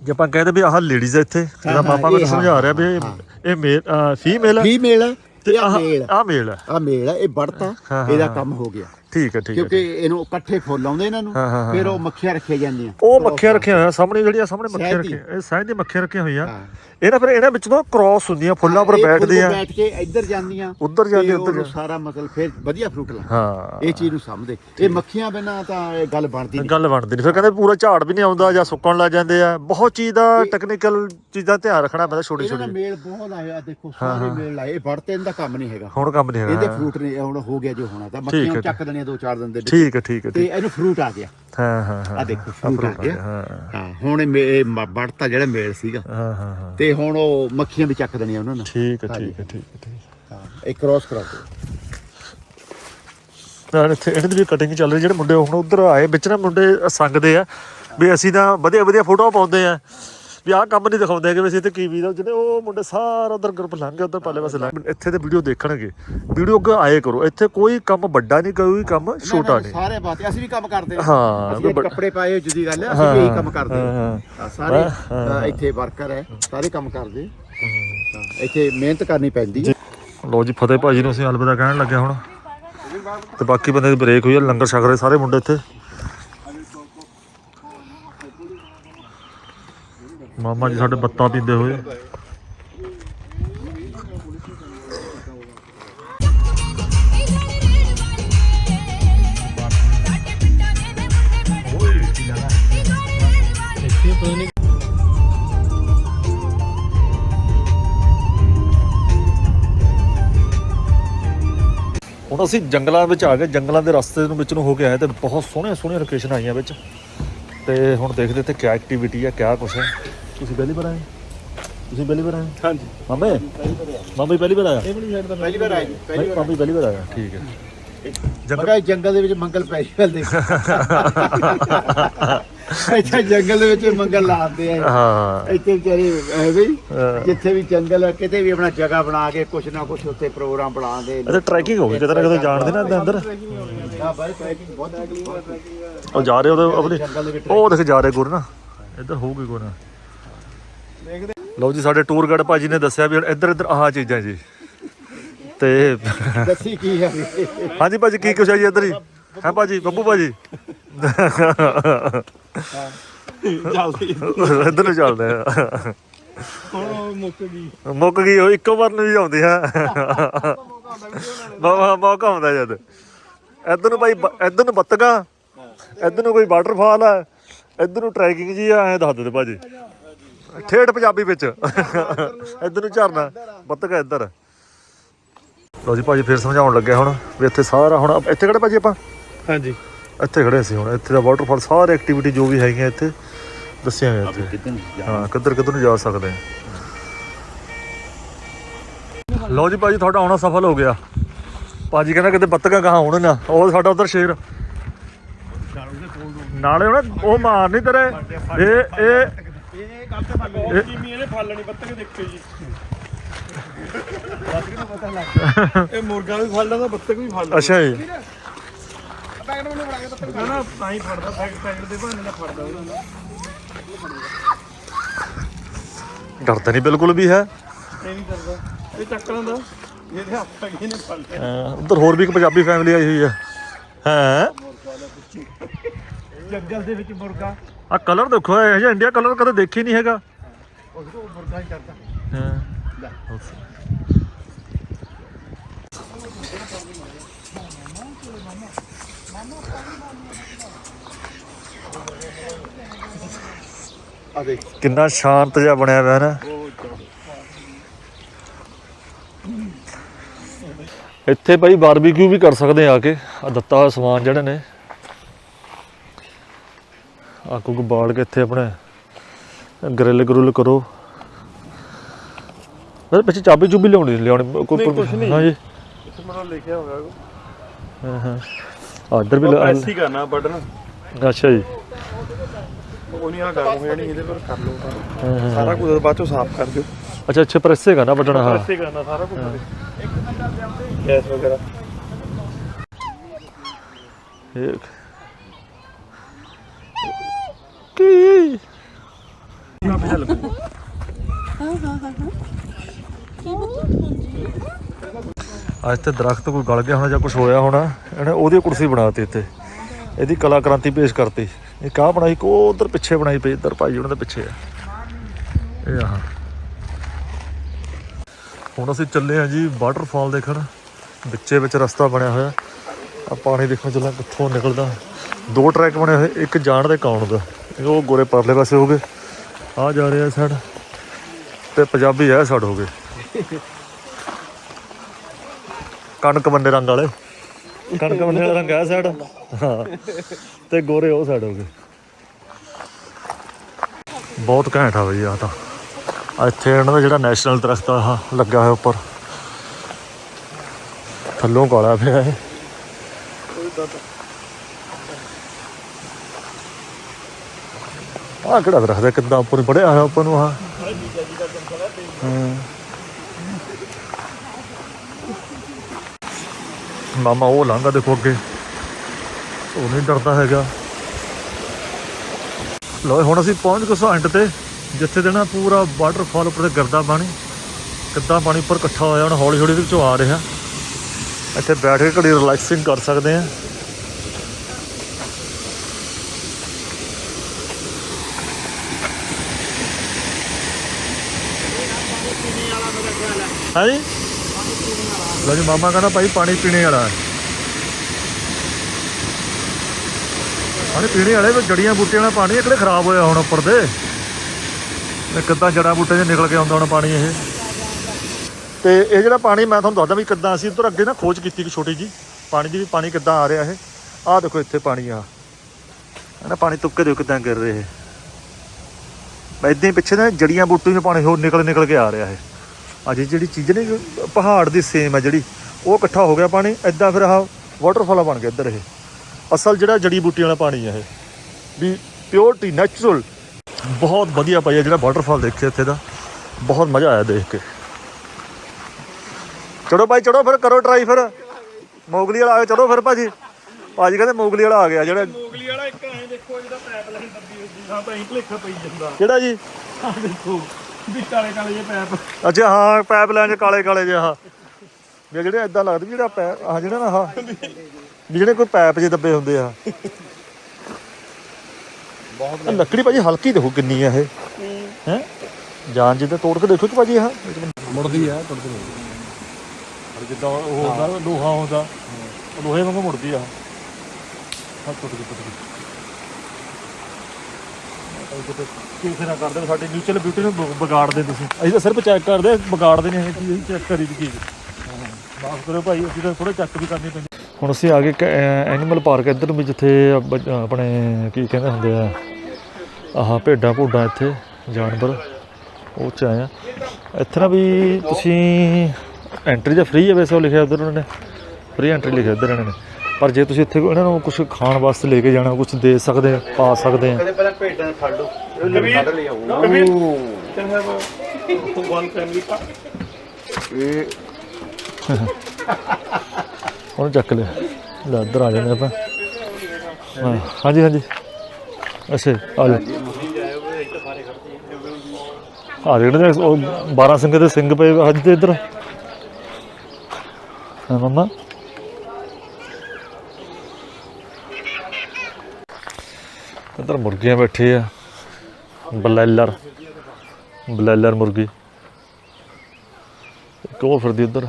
ਜੇ ਆਪਾਂ ਕਹਿੰਦੇ ਵੀ ਆਹ ਲੇਡੀਜ਼ ਆ ਇੱਥੇ ਜਿਹੜਾ ਪਾਪਾ ਇਹ ਮੈਨੂੰ ਸਮਝਾ ਰਿਹਾ ਵੀ ਇਹ- ਇਹ ਮੇਲ ਫੀਮੇਲ ਹੈ ਫੀਮੇਲ ਤੇ ਆਹ ਆ। ਮੇਲ ਆਹ ਮੇਲ ਆ। ਮੇਲ ਹੈ ਇਹ ਵੜਤਾ ਹਾਂ, ਇਹਦਾ। ਕੰਮ ਹੋ ਗਿਆ। ਠੀਕ ਹੈ ਠੀਕ ਹੈ ਕਿਉਂਕਿ ਇਹਨੂੰ ਇਕੱਠੇ ਫੁੱਲ ਆਉਂਦੇ ਇਹਨਾਂ ਨੂੰ ਹਾਂ, ਹਾਂ, ਹਾਂ, ਫਿਰ ਉਹ ਮੱਖੀਆਂ ਰੱਖੀਆਂ ਜਾਂਦੀਆਂ। ਉਹ ਮੱਖੀਆਂ ਰੱਖੀਆਂ ਹੋਈਆਂ ਸਾਹਮਣੇ ਜਿਹੜੀਆਂ ਸਾਹਮਣੇ ਮੱਖੀਆਂ ਸ਼ਹਿਦ ਦੀ। ਰੱਖੀਆਂ ਇਹ ਦੀ ਮੱਖੀਆਂ ਰੱਖੀਆਂ ਹੋਈਆਂ। ਹਾਂ। ਇਹ ਨਾ ਫਿਰ ਇਹਨਾਂ ਵਿੱਚ ਤੋਂ ਕ੍ਰਾਸ ਹੁੰਦੀਆਂ ਫੁੱਲਾਂ ਉੱਪਰ ਇਹ ਫੁੱਲ ਬੈਠਦੀਆਂ। ਬੈਠ ਕੇ ਇੱਧਰ ਜਾਂਦੀਆਂ ਉੱਧਰ ਜਾਂਦੀਆਂ, ਉੱਧਰ ਉਹਨੂੰ ਜਾਂਦੀਆਂ। ਸਾਰਾ ਮਤਲਬ ਫਿਰ ਵਧੀਆ ਫਰੂਟ ਲਾ ਹਾਂ। ਇਹ ਚੀਜ਼ ਨੂੰ ਸਮਝਦੇ ਇਹ ਮੱਖੀਆਂ ਬਿਨਾਂ ਤਾਂ ਇਹ ਗੱਲ ਬਣਦੀ ਨਹੀਂ। ਗੱਲ ਬਣਦੀ ਨਹੀਂ। ਫਿਰ ਕਹਿੰਦੇ ਪੂਰਾ ਝਾੜ ਵੀ ਨਹੀਂ ਆਉਂਦਾ ਜਾਂ ਸੁੱਕਣ ਲੱਗ ਜਾਂਦੇ ਆ। ਬਹੁਤ ਚੀਜ਼ ਦਾ ਟੈਕਨੀਕਲ ਚੀਜ਼ਾਂ ਧਿਆਨ ਰੱਖਣਾ ਪੈਂਦਾ ਛੋਟੀ ਇਹਨਾਂ ਦਾ ਛੋਟੀ। ਮੇਲ ਬਹੁਤ ਆਇਆ ਦੇਖੋ ਸਾਰੇ ਮੇਲ ਲਾਏ ਇਹ ਵੜਤੇ ਇਹਦਾ ਕੰਮ ਨਹੀਂ ਹੈਗਾ। ਹੁਣ ਕੰਮ ਨਹੀਂ ਇਹਦੇ ਹੈਗਾ ਫਰੂਟ ਨੇ ਹੁਣ ਹੋ ਗਿਆ ਜੋ ਹੋਣਾ ਤਾਂ। ਠੀਕ ਮੱਖੀਆਂ ਚੱਕ ਦੇਣੀਆਂ ਦੋ ਚਾਰ ਦਿਨ ਦੇ ਵਿੱਚ। ਠੀਕ ਹੈ ਠੀਕ ਹੈ ਤੇ ਇਹਨੂੰ ਫਰੂਟ ਆ ਗਿਆ। ਹਾਂ ਹਾਂ ਹਾਂ ਆ ਦੇਖੋ ਫਰੂਟ ਆ ਗਿਆ। ਹਾਂ। ਹਾਂ ਹੁਣ ਇਹ ਵੜਤਾ ਜਿਹੜਾ ਮੇਲ ਸੀਗਾ। ਹਾਂ ਹਾਂ ਹਾਂ। ਤੇ ਹੁਣ ਉਹ ਮੱਖੀਆਂ ਵੀ ਚੱਕ ਦੇਣੀਆਂ ਉਹਨਾਂ ਨੇ। ਠੀਕ ਹੈ ਠੀਕ ਹੈ ਠੀਕ ਹੈ ਹੈ। ਇਹ ਕ੍ਰਾਸ ਕਰਾ ਦਿਓ। ਨਾਲ ਇੱਥੇ ਇਹਨਾਂ ਦੀ ਵੀ ਕਟਿੰਗ ਚੱਲ ਰਹੀ ਜਿਹੜੇ ਮੁੰਡੇ ਹੁਣ ਉਧਰ ਆਏ ਵਿੱਚ ਨਾ ਮੁੰਡੇ ਸੰਗਦੇ ਆ। ਵੀ ਅਸੀਂ ਤਾਂ ਵਧੀਆ ਵਧੀਆ ਫੋਟੋ ਪਾਉਂਦੇ ਆ। ਵੀ ਆਹ ਕੰਮ ਨਹੀਂ ਦਿਖਾਉਂਦੇ ਕਿ ਵੀ ਅਸੀਂ ਇੱਥੇ ਕੀ ਵੀ ਦਾ ਜਿਹੜੇ ਉਹ ਮੁੰਡੇ ਸਾਰਾ ਉਧਰ ਗਰੁੱਪ ਲੰਘ ਗਿਆ ਉਧਰ ਪਾਲੇ ਪਾਸੇ ਲੰਘ। ਇੱਥੇ ਤੇ ਵੀਡੀਓ ਦੇਖਣਗੇ। ਵੀਡੀਓ ਅੱਗੇ ਆਏ ਕਰੋ। ਇੱਥੇ ਕੋਈ ਕੰਮ ਵੱਡਾ ਨਹੀਂ ਕੋਈ ਕੰਮ ਛੋਟਾ ਨਹੀਂ ਸਾਰੇ ਬਾਤ ਅਸੀਂ ਵੀ ਕੰਮ ਕਰਦੇ ਹਾਂ, ਅਸੀਂ ਕੱਪੜੇ ਪਾਏ ਜੁਦੀ ਗੱਲ ਹੈ ਅਸੀਂ ਵੀ ਕੰਮ ਕਰਦੇ ਹਾਂ, ਹਾਂ ਹਾਂ, ਸਾਰੇ ਇੱਥੇ ਵਰਕਰ ਹੈ ਸਾਰੇ ਕੰਮ ਕਰਦੇ ਹਾਂ, ਇੱਥੇ ਮਿਹਨਤ ਕਰਨੀ ਪੈਂਦੀ ਹੈ। ਲੋ ਜੀ ਫਤਿਹ ਭਾਜੀ ਨੂੰ ਅਸੀਂ ਅਲਵਿਦਾ ਕਹਿਣ ਲੱਗੇ ਹੁਣ। ਤੇ ਬਾਕੀ ਬੰਦੇ ਦੀ ਬ੍ਰੇਕ ਹੋਈ ਆ ਲੰਗਰ ਛਕ ਰਹੇ ਸਾਰੇ ਮੁੰਡੇ ਇੱਥੇ। ਮਾਮਾ ਜੀ ਸਾਡੇ ਬੱਤਾ ਪੀਂਦੇ ਹੋਏ। ਹੁਣ ਅਸੀਂ ਜੰਗਲਾਂ ਵਿੱਚ ਆ ਗਏ, ਜੰਗਲਾਂ ਦੇ ਰਸਤੇ ਨੂੰ ਵਿੱਚ ਨੂੰ ਹੋ ਕੇ ਆਏ ਤੇ ਬਹੁਤ ਸੋਹਣੀਆਂ ਸੋਹਣੀਆਂ ਲੋਕੇਸ਼ਨ ਆਈਆਂ ਵਿੱਚ। ਤੇ ਹੁਣ ਦੇਖਦੇ ਇੱਥੇ ਕਿਆ ਐਕਟੀਵਿਟੀ ਹੈ, ਕਿਆ ਕੁਛ ਹੈ। ਤੁਸੀਂ ਪਹਿਲੀ ਵਾਰ ਆਏ ਤੁਸੀਂ ਪਹਿਲੀ ਵਾਰ ਆਏ ਹਾਂਜੀ। ਮਾਮੇ ਮਾਮੇ ਪਹਿਲੀ ਵਾਰ ਆਇਆ? ਪਹਿਲੀ ਵਾਰ ਆਏ ਜੀ, ਪਹਿਲੀ ਵਾਰ ਮਾਮੀ ਪਹਿਲੀ ਵਾਰ ਆਇਆ। ਠੀਕ ਹੈ। ਜੰਗਲ ਮਗਾ ਜੰਗਲ ਦੇ ਵਿੱਚ ਮੰਗਲ ਪੈਸ਼ਲ ਦੇ। ਇੱਥੇ ਜੰਗਲ ਦੇ ਵਿੱਚ ਮੰਗਲ ਲਾਉਂਦੇ ਆ। ਹਾਂ। ਇੱਥੇ ਵਿਚਾਰੇ ਐ ਬਈ ਅਹ ਜਿੱਥੇ ਵੀ ਜੰਗਲ ਹੈ ਕਿਤੇ ਵੀ ਆਪਣਾ ਜਗ੍ਹਾ ਬਣਾ ਕੇ ਕੁਛ ਨਾ ਕੁਛ ਉੱਥੇ ਪ੍ਰੋਗਰਾਮ ਬਣਾਉਂਦੇ ਇਹ ਟਰੈਕਿੰਗ ਹੋ ਗਈ ਕਿਤੇ ਨਾ ਕਿਤੇ ਜਾਣਦੇ ਨਾ ਅੰਦਰ। ਹਾਂ ਬਾਈ ਟ੍ਰੈਕਿੰਗ ਬਹੁਤ ਉਹ ਜਾ ਰਹੇ ਉਹਦੇ ਆਪਣੀ ਉਹ ਦੇਖ ਜਾ ਰਹੇ ਗੁਰ ਨਾ। ਇੱਧਰ ਹੋਊਗੀ ਗੁਰ। ਲਓ ਜੀ ਸਾਡੇ ਟੂਰ ਗਾਈਡ ਭਾਜੀ ਨੇ ਦੱਸਿਆ ਵੀ ਇੱਧਰ ਇੱਧਰ ਆਹ ਚੀਜ਼ਾਂ ਜੀ। ਤੇ ਦੱਸੀ ਕੀ ਹੈ ਹਾਂਜੀ ਭਾਜੀ ਕੀ ਕੁਛ ਹੈ ਜੀ ਇੱਧਰ ਹੀ ਹੈ ਭਾਜੀ ਬੱਬੂ ਭਾਜੀ? ਜਲਦੀ ਇੱਧਰ ਨੂੰ ਚੱਲਦੇ ਆ। ਹੁਣ ਮੁੱਕ ਗਈ ਮੁੱਕ ਗਈ ਉਹ ਇੱਕੋ ਵਾਰ ਨੂੰ ਵੀ ਆਉਂਦੇ ਆ। ਮੌਕਾ ਮੌਕਾ ਆਉਂਦਾ ਜਦ ਇੱਧਰ। ਨੂੰ ਭਾਈ ਇੱਧਰ ਨੂੰ ਬੱਤਗਾ ਇੱਧਰ ਨੂੰ ਕੋਈ ਵਾਟਰਫਾਲ ਆ ਇੱਧਰ ਨੂੰ ਟਰੈਕਿੰਗ ਜੀ ਆ ਐਂ ਦੱਸ ਦਿੰਦੇ ਭਾਜੀ। ਠੇਠ ਪੰਜਾਬੀ ਵਿੱਚ। ਇੱਧਰ ਨੂੰ ਝਰਨਾ। ਬੱਤਗਾ ਇੱਧਰ। ਲੋ ਜੀ ਭਾਜੀ ਫਿਰ ਸਮਝਾਉਣ ਲੱਗਿਆ ਹੁਣ ਵੀ ਇੱਥੇ ਸਾਰਾ ਹੁਣ ਇੱਥੇ ਕਿਹੜੇ ਭਾਜੀ ਆਪਾਂ? ਹਾਂਜੀ। ਇੱਥੇ ਖੜੇ ਸੀ ਹੁਣ। ਇੱਥੇ ਦਾ ਵਾਟਰਫਾਲ ਸਾਰੇ ਐਕਟੀਵਿਟੀ ਜੋ ਵੀ ਹੈਗੀਆਂ ਇੱਥੇ ਦੱਸਿਆ ਹੋਇਆ ਇੱਥੇ। ਹਾਂ ਕਿੱਧਰ ਕਿੱਧਰ ਨੂੰ ਜਾ ਸਕਦੇ ਆ ਲਓ ਜੀ ਭਾਜੀ ਤੁਹਾਡਾ ਆਉਣਾ ਸਫਲ ਹੋ ਗਿਆ। ਭਾਜੀ ਕਹਿੰਦਾ ਕਿਤੇ ਬੱਤਕਾਂ ਕਹਾਂ ਹੋਣ ਨਾ। ਉਹ ਸਾਡਾ ਉਧਰ ਸ਼ੇਰ। ਨਾਲੇ ਉਹ ਮਾਰ ਨਹੀਂ ਤੇਰੇ। ਇਹ ਇਹ ਜਿਮੀ ਇਹਨੇ ਫਲ ਨਹੀਂ ਬੱਤਕ ਦੇਖਿਓ ਜੀ। ਇਹ ਮੁਰਗਾ ਵੀ ਫੜ ਲੈਂਦਾ ਬੱਤਕ ਵੀ ਫੜ ਲੈਂਦਾ। ਅੱਛਾ ਜੀ ਨਾ ਨਾ ਤਾਂ ਹੀ ਫੜਦਾ ਪੈਕਟ ਪੈਕਟ ਦੇ ਬਹਾਨੇ ਨਾਲ ਫੜਦਾ ਉਹਨਾਂ ਡਰਦਾ ਨਹੀਂ ਬਿਲਕੁਲ ਵੀ ਹੈ। ਇਹ ਨਹੀਂ ਕਰਦਾ ਇਹ ਚੱਕ ਲੈਂਦਾ ਇਹਦੇ ਹੱਥ ਆ ਗਏ ਨੇ ਫੜ ਲਿਆ ਉਧਰ ਹੋਰ ਵੀ ਇੱਕ ਪੰਜਾਬੀ ਫੈਮਿਲੀ ਆਈ ਹੋਈ ਹੈ ਹੈ? ਜੰਗਲ ਦੇ ਵਿੱਚ ਮੁਰਗਾ। ਆ ਕਲਰ ਦੇਖੋ ਇਹ ਜਿਹਾ ਇੰਡੀਆ ਕਲਰ ਕਦੇ ਦੇਖੀ ਨਹੀਂ ਹੈਗਾ। ਉਹ ਮੁਰਗਾ ਹੀ। ਕਰਦਾ ਹਾਂ ਆ ਦੇਖ ਕਿੰਨਾ ਸ਼ਾਂਤ ਜਿਹਾ ਬਣਿਆ ਹੋਇਆ ਨਾ। ਇੱਥੇ ਭਾਈ ਬਾਰਬੀਕਿਊ ਵੀ ਕਰ ਸਕਦੇ ਆ ਕੇ। ਆ ਦਿੱਤਾ ਹੋਇਆ ਸਮਾਨ ਜਿਹੜੇ ਨੇ। ਆ ਕੁੱਕ ਬਾਲ ਕੇ ਇੱਥੇ ਆਪਣੇ ਗ੍ਰਿਲ ਗਰੁੱਲ ਕਰੋ। ਇਹ ਪਿੱਛੇ ਚਾਬੀ ਚੁਬੀ ਲਿਆਉਣੀ ਲਿਆਉਣੀ ਕੋਈ ਨਹੀਂ। ਹਾਂ ਜੀ ਇੱਥੇ ਮਤਲਬ ਲਿਖਿਆ ਹੋਇਆ ਹਾਂ ਹਾਂ। ਆ ਇੱਧਰ ਵੀ ਹੀ ਕਰਨਾ ਬਟਨ ਅੱਛਾ ਜੀ। ਉਹ ਨਹੀਂ ਆ ਗਰਮ ਹੋ ਜਾਣੀ ਇਹਦੇ ਪਰ ਕਰ ਲਓ ਸਾਰਾ। ਹਾਂ, ਹਾਂ, ਸਾਰਾ ਕੁਝ ਬਾਅਦ ਚੋਂ ਸਾਫ਼ ਕਰ ਦਿਓ। ਅੱਛਾ ਅੱਛਾ ਪ੍ਰੈਸ ਹੈਗਾ ਨਾ ਬਟਨ ਹਾਂ। ਪ੍ਰੈਸ ਹੀ ਕਰਨਾ ਸਾਰਾ ਕੁਝ। ਗੈਸ ਵਗੈਰਾ। ਇਹ ਕੀ ਅੱਜ ਤੇ ਦਰਖਤ ਕੋਈ ਗਲ ਗਿਆ ਹੋਣਾ ਜਾਂ ਕੁਝ ਹੋਇਆ ਹੋਣਾ, ਇਹਨੇ ਉਹਦੀ ਕੁਰਸੀ ਬਣਾਤੀ ਇੱਥੇ। ਇਹਦੀ ਕਲਾ ਕ੍ਰਾਂਤੀ ਪੇਸ਼ ਕਰਤੀ। ਇਹ ਕਾਹ ਬਣਾਈ? ਕੋ ਉਧਰ ਪਿੱਛੇ ਬਣਾਈ ਪਈ, ਇੱਧਰ ਭਾਈ ਉਹਨਾਂ ਦੇ ਪਿੱਛੇ ਆ। ਇਹ ਆਹ। ਹੁਣ ਅਸੀਂ ਚੱਲੇ ਆ ਜੀ ਵਾਟਰਫਾਲ ਦੇਖਣ। ਵਿੱਚੇ ਵਿੱਚ ਰਸਤਾ ਬਣਿਆ ਹੋਇਆ। ਆ ਪਾਣੀ ਦੇਖਣ ਚੱਲਾਂ ਕਿੱਥੋਂ ਨਿਕਲਦਾ। ਦੋ ਟਰੈਕ ਬਣੇ ਹੋਏ, ਇੱਕ ਜਾਣ ਦੇ ਕਾਉਣ ਦਾ ਉਹ ਗੋਰੇ ਪਰਲੇ ਪਾਸੇ ਹੋ ਗਏ। ਆ ਜਾ ਰਿਹਾ ਸਾਈਡ। ਤੇ ਪੰਜਾਬੀ ਇਹ ਸਾਈਡ ਹੋ ਗਏ। ਕਣਕ ਬੰਨੇ ਰੰਗ ਵਾਲੇ। ਕਣਕ ਬੰਨੇ ਵਾਲਾ ਰੰਗ ਆ ਸਾਈਡ ਹਾਂ। ਤੇ ਗੋਰੇ ਉਹ ਸਾਈਡ ਹੋ ਗਏ। ਬਹੁਤ ਘੈਂਟ ਆ ਬਈ ਆ ਤਾਂ। ਇੱਥੇ ਇਹਨਾਂ ਦਾ ਜਿਹੜਾ ਨੈਸ਼ਨਲ ਦਰਖਤ ਆ ਲੱਗਾ ਹੋਇਆ ਉੱਪਰ। ਥੱਲੋਂ ਕਾਲਾ ਪਿਆ ਹੈ ਆਹ ਕਿਹੜਾ ਰੱਖਦਾ ਕਿੱਦਾਂ ਉੱਪਰ ਬੜਿਆ ਹੋਇਆ ਉੱਪਰ ਨੂੰ ਆਹ ਹਾਂ। ਮਾਮਾ ਉਹ ਲੰਘਾ ਦੇਖੋ ਅੱਗੇ। ਉਹ ਨਹੀਂ ਡਰਦਾ ਹੈਗਾ। ਲੋ ਹੁਣ ਅਸੀਂ ਪਹੁੰਚ ਗਏ ਸੌਂਟ ਤੇ, ਜਿੱਥੇ ਦੇਣਾ ਪੂਰਾ ਵਾਟਰਫਾਲ ਉੱਪਰ ਤੇ ਗਰਦਾ ਪਾਣੀ। ਕਿੱਦਾਂ ਪਾਣੀ ਉੱਪਰ ਇਕੱਠਾ ਹੋਇਆ, ਹੁਣ ਹੌਲੀ ਹੌਲੀ ਇਹਦੇ ਵਿੱਚੋਂ ਆ ਰਿਹਾ। ਇੱਥੇ ਬੈਠ ਕੇ ਘੜੀ ਰਿਲੈਕਸਿੰਗ ਕਰ ਸਕਦੇ ਆ ਹਾਂਜੀ? ਲੋ ਜੀ, ਮਾਮਾ ਕਹਿੰਦਾ ਭਾਈ ਪਾਣੀ ਪੀਣੇ ਵਾਲਾ ਹੈ। ਪਾਣੀ ਪੀਣੇ ਵਾਲੇ ਵਿੱਚ ਜੜੀਆਂ ਬੂਟੀਆਂ ਵਾਲਾ ਪਾਣੀ ਕਿਹੜੇ ਖਰਾਬ ਹੋਇਆ ਹੁਣ ਉੱਪਰ ਦੇ। ਇਹ ਕਿੱਦਾਂ ਜੜਾਂ ਬੂਟੇ 'ਚ ਨਿਕਲ ਕੇ ਆਉਂਦਾ ਹੁਣ ਪਾਣੀ ਇਹ? ਤੇ ਇਹ ਜਿਹੜਾ ਪਾਣੀ ਮੈਂ ਤੁਹਾਨੂੰ ਦੱਸਦਾ ਵੀ ਕਿੱਦਾਂ ਅਸੀਂ ਉੱਧਰ ਅੱਗੇ ਨਾ ਖੋਜ ਕੀਤੀ ਇੱਕ ਛੋਟੀ ਜੀ ਪਾਣੀ ਦੀ ਵੀ ਪਾਣੀ ਕਿੱਦਾਂ ਆ ਰਿਹਾ ਇਹ। ਆਹ ਦੇਖੋ ਇੱਥੇ ਪਾਣੀ ਆ। ਨਾ ਪਾਣੀ ਤੁੱਕੇ ਦੇਖੋ ਕਿੱਦਾਂ ਗਿਰ ਰਿਹਾ ਇਹ। ਇਦਾਂ ਹੀ ਪਿੱਛੇ ਨਾ ਜੜੀਆਂ ਬੂਟੀਆਂ 'ਚ ਪਾਣੀ ਹੋਰ ਨਿਕਲ ਨਿਕਲ ਕੇ ਆ ਰਿਹਾ ਇਹ। ਅੱਜ ਜਿਹੜੀ ਚੀਜ਼ ਨੇ ਪਹਾੜ ਦੀ ਸੇਮ ਹੈ ਜਿਹੜੀ ਉਹ ਇਕੱਠਾ ਹੋ ਗਿਆ ਪਾਣੀ ਐਦਾਂ ਫਿਰ ਆਹ ਵਾਟਰਫਾਲ ਬਣ ਗਿਆ ਇੱਧਰ ਇਹ। ਅਸਲ ਜਿਹੜਾ ਜੜੀ ਬੂਟੀਆਂ ਵਾਲਾ ਪਾਣੀ ਹੈ ਇਹ ਵੀ ਪਿਓਰਟੀ ਨੈਚੁਰਲ ਬਹੁਤ ਵਧੀਆ ਪਾਈ ਹੈ ਜਿਹੜਾ ਵਾਟਰਫਾਲ ਦੇਖਿਆ ਇੱਥੇ ਦਾ। ਬਹੁਤ ਮਜ਼ਾ ਆਇਆ ਦੇਖ ਕੇ। ਚੜੋ ਭਾਈ ਚੜੋ ਫਿਰ ਕਰੋ ਟਰਾਈ ਫਿਰ। ਮੋਗਲੀ ਵਾਲਾ ਆ ਗਿਆ ਚੜੋ ਫਿਰ ਭਾਜੀ। ਭਾਜੀ ਕਹਿੰਦੇ ਮੋਗਲੀ ਵਾਲਾ ਆ ਗਿਆ ਜਿਹੜਾ। ਮੋਗਲੀ ਵਾਲਾ ਇੱਕ ਐਂ ਦੇਖੋ ਜਿਹਦਾ ਪੈਪ ਲਾਈਨ ਦੱਬੀ ਹੁੰਦੀ ਹਾਂ ਤਾਂ ਐਂ ਭਲੇਖਾ ਪਈ ਜਾਂਦਾ। ਕਿਹੜਾ ਜੀ? ਆਹ ਦੇਖੋ। ਵੀ ਕਾਲੇ ਕਾਲੇ ਜਿਹੇ ਪੈਪ। ਅੱਛਾ ਹਾਂ ਪਾਈਪ ਲਾਈਨ ਚ ਕਾਲੇ ਕਾਲੇ ਜਿਹੇ ਵੀ ਜਿਹੜੇ ਇਦਾਂ ਲੱਗਦਾ ਵੀ ਜਿਹੜਾ ਪੈਪ ਆਹ ਜਿਹੜਾ ਨਾ ਆਹ ਵੀ ਜਿਹੜੇ ਕੋਈ ਪਾਈਪ ਜੇ ਦੱਬੇ ਹੁੰਦੇ ਆ। ਬਹੁਤ ਲੱਕੜੀ ਭਾਜੀ ਹਲਕੀ ਦੇਖੋ ਕਿੰਨੀ ਆ ਇਹ। ਹੈ। ਜਾਨ ਜਿੱਦਾਂ ਤੋੜ ਕੇ ਦੇਖੋ ਕਿ ਭਾਜੀ ਆਹ। ਮੁੜਦੀ ਆ ਤੁਰਦੀ ਨਹੀਂ ਪਰ ਜਿੱਦਾਂ ਉਹ ਹੁੰਦਾ ਲੋਹਾ ਹੁੰਦਾ ਲੋਹੇ ਵਾਂਗੂ ਮੁੜਦੀ ਆ। ਹਾਂ ਟੁੱਟ ਗਈ ਟੁੱਟ ਗਈ ਉਹ ਕਿਤੇ ਕਿਸੇ ਨਾ ਕਰਦੇ ਸਾਡੀ ਨਿਊਚਲ ਬਿਊਟੀ ਨੂੰ ਬ- ਵਿਗਾੜਦੇ ਤੁਸੀਂ। ਅਸੀਂ ਤਾਂ ਸਿਰਫ ਚੈੱਕ ਕਰਦੇ ਵਿਗਾੜਦੇ ਨਹੀਂ ਇਹ ਚੀਜ਼ ਅਸੀਂ ਚੈੱਕ ਕਰੀ ਦੀ ਚੀਜ਼। ਮਾਫ ਕਰੋ ਭਾਈ ਅਸੀਂ ਤਾਂ ਥੋੜਾ ਚੈੱਕ ਵੀ ਕਰਨੀ ਪੈਂਦੀ। ਹੁਣ ਅਸੀਂ ਆ ਗਏ ਐਨੀਮਲ ਪਾਰਕ ਇੱਧਰ ਨੂੰ ਵੀ ਜਿੱਥੇ ਆ ਬ- ਆਪਣੇ ਕੀ ਕਹਿੰਦੇ ਹੁੰਦੇ ਆ ਆਹ ਭੇਡਾਂ ਭੂਡਾਂ ਇੱਥੇ ਜਾਨਵਰ ਉਹ ਚ ਆਏ ਆ। ਇੱਥੇ ਨਾ ਵੀ ਤੁਸੀਂ ਐਂਟਰੀ ਤਾਂ ਫ੍ਰੀ ਹੈ ਵੈਸੇ ਉਹ ਲਿਖਿਆ ਉਧਰ ਉਹਨਾਂ ਨੇ ਫ੍ਰੀ ਐਂਟਰੀ ਲਿਖਿਆ ਉਧਰ ਇਹਨਾਂ ਨੇ। ਪਰ ਜੇ ਤੁਸੀਂ ਇੱਥੇ ਇਹਨਾਂ ਨੂੰ ਕੁਝ ਖਾਣ ਵਾਸਤੇ ਲੈ ਕੇ ਜਾਣਾ ਕੁਝ ਦੇ ਸਕਦੇ ਆ ਪਾ ਸਕਦੇ ਆ। ਕਦੇ ਪਹਿਲਾਂ ਭੇਡਾਂ ਫੜ ਲਓ। ਇਹ ਲੈ ਕੱਢ ਲਈ ਆਊਗਾ ਇਹ ਉਹਨੂੰ ਚੱਕ ਲਿਆ। ਲੈ ਇੱਧਰ ਆ ਜਾਂਦੇ ਆਪਾਂ। ਹਾਂ ਹਾਂਜੀ ਹਾਂਜੀ। ਅੱਛਾ ਜੀ, ਆ ਜਾ ਆ ਜਿਹੜੇ ਨੇ ਉਹ 12 ਸਿੰਘ ਦੇ ਸਿੰਘ ਪਏ ਅੱਜ ਦੇ ਇੱਧਰ। ਹਾਂ ਮਮਾ। ਇੱਧਰ ਮੁਰਗੀਆਂ ਬੈਠੀ ਆ। ਬਲੈਲਰ ਬਲੈਲਰ ਮੁਰਗੀ। ਇੱਕ ਫਿਰਦੀ ਉੱਧਰ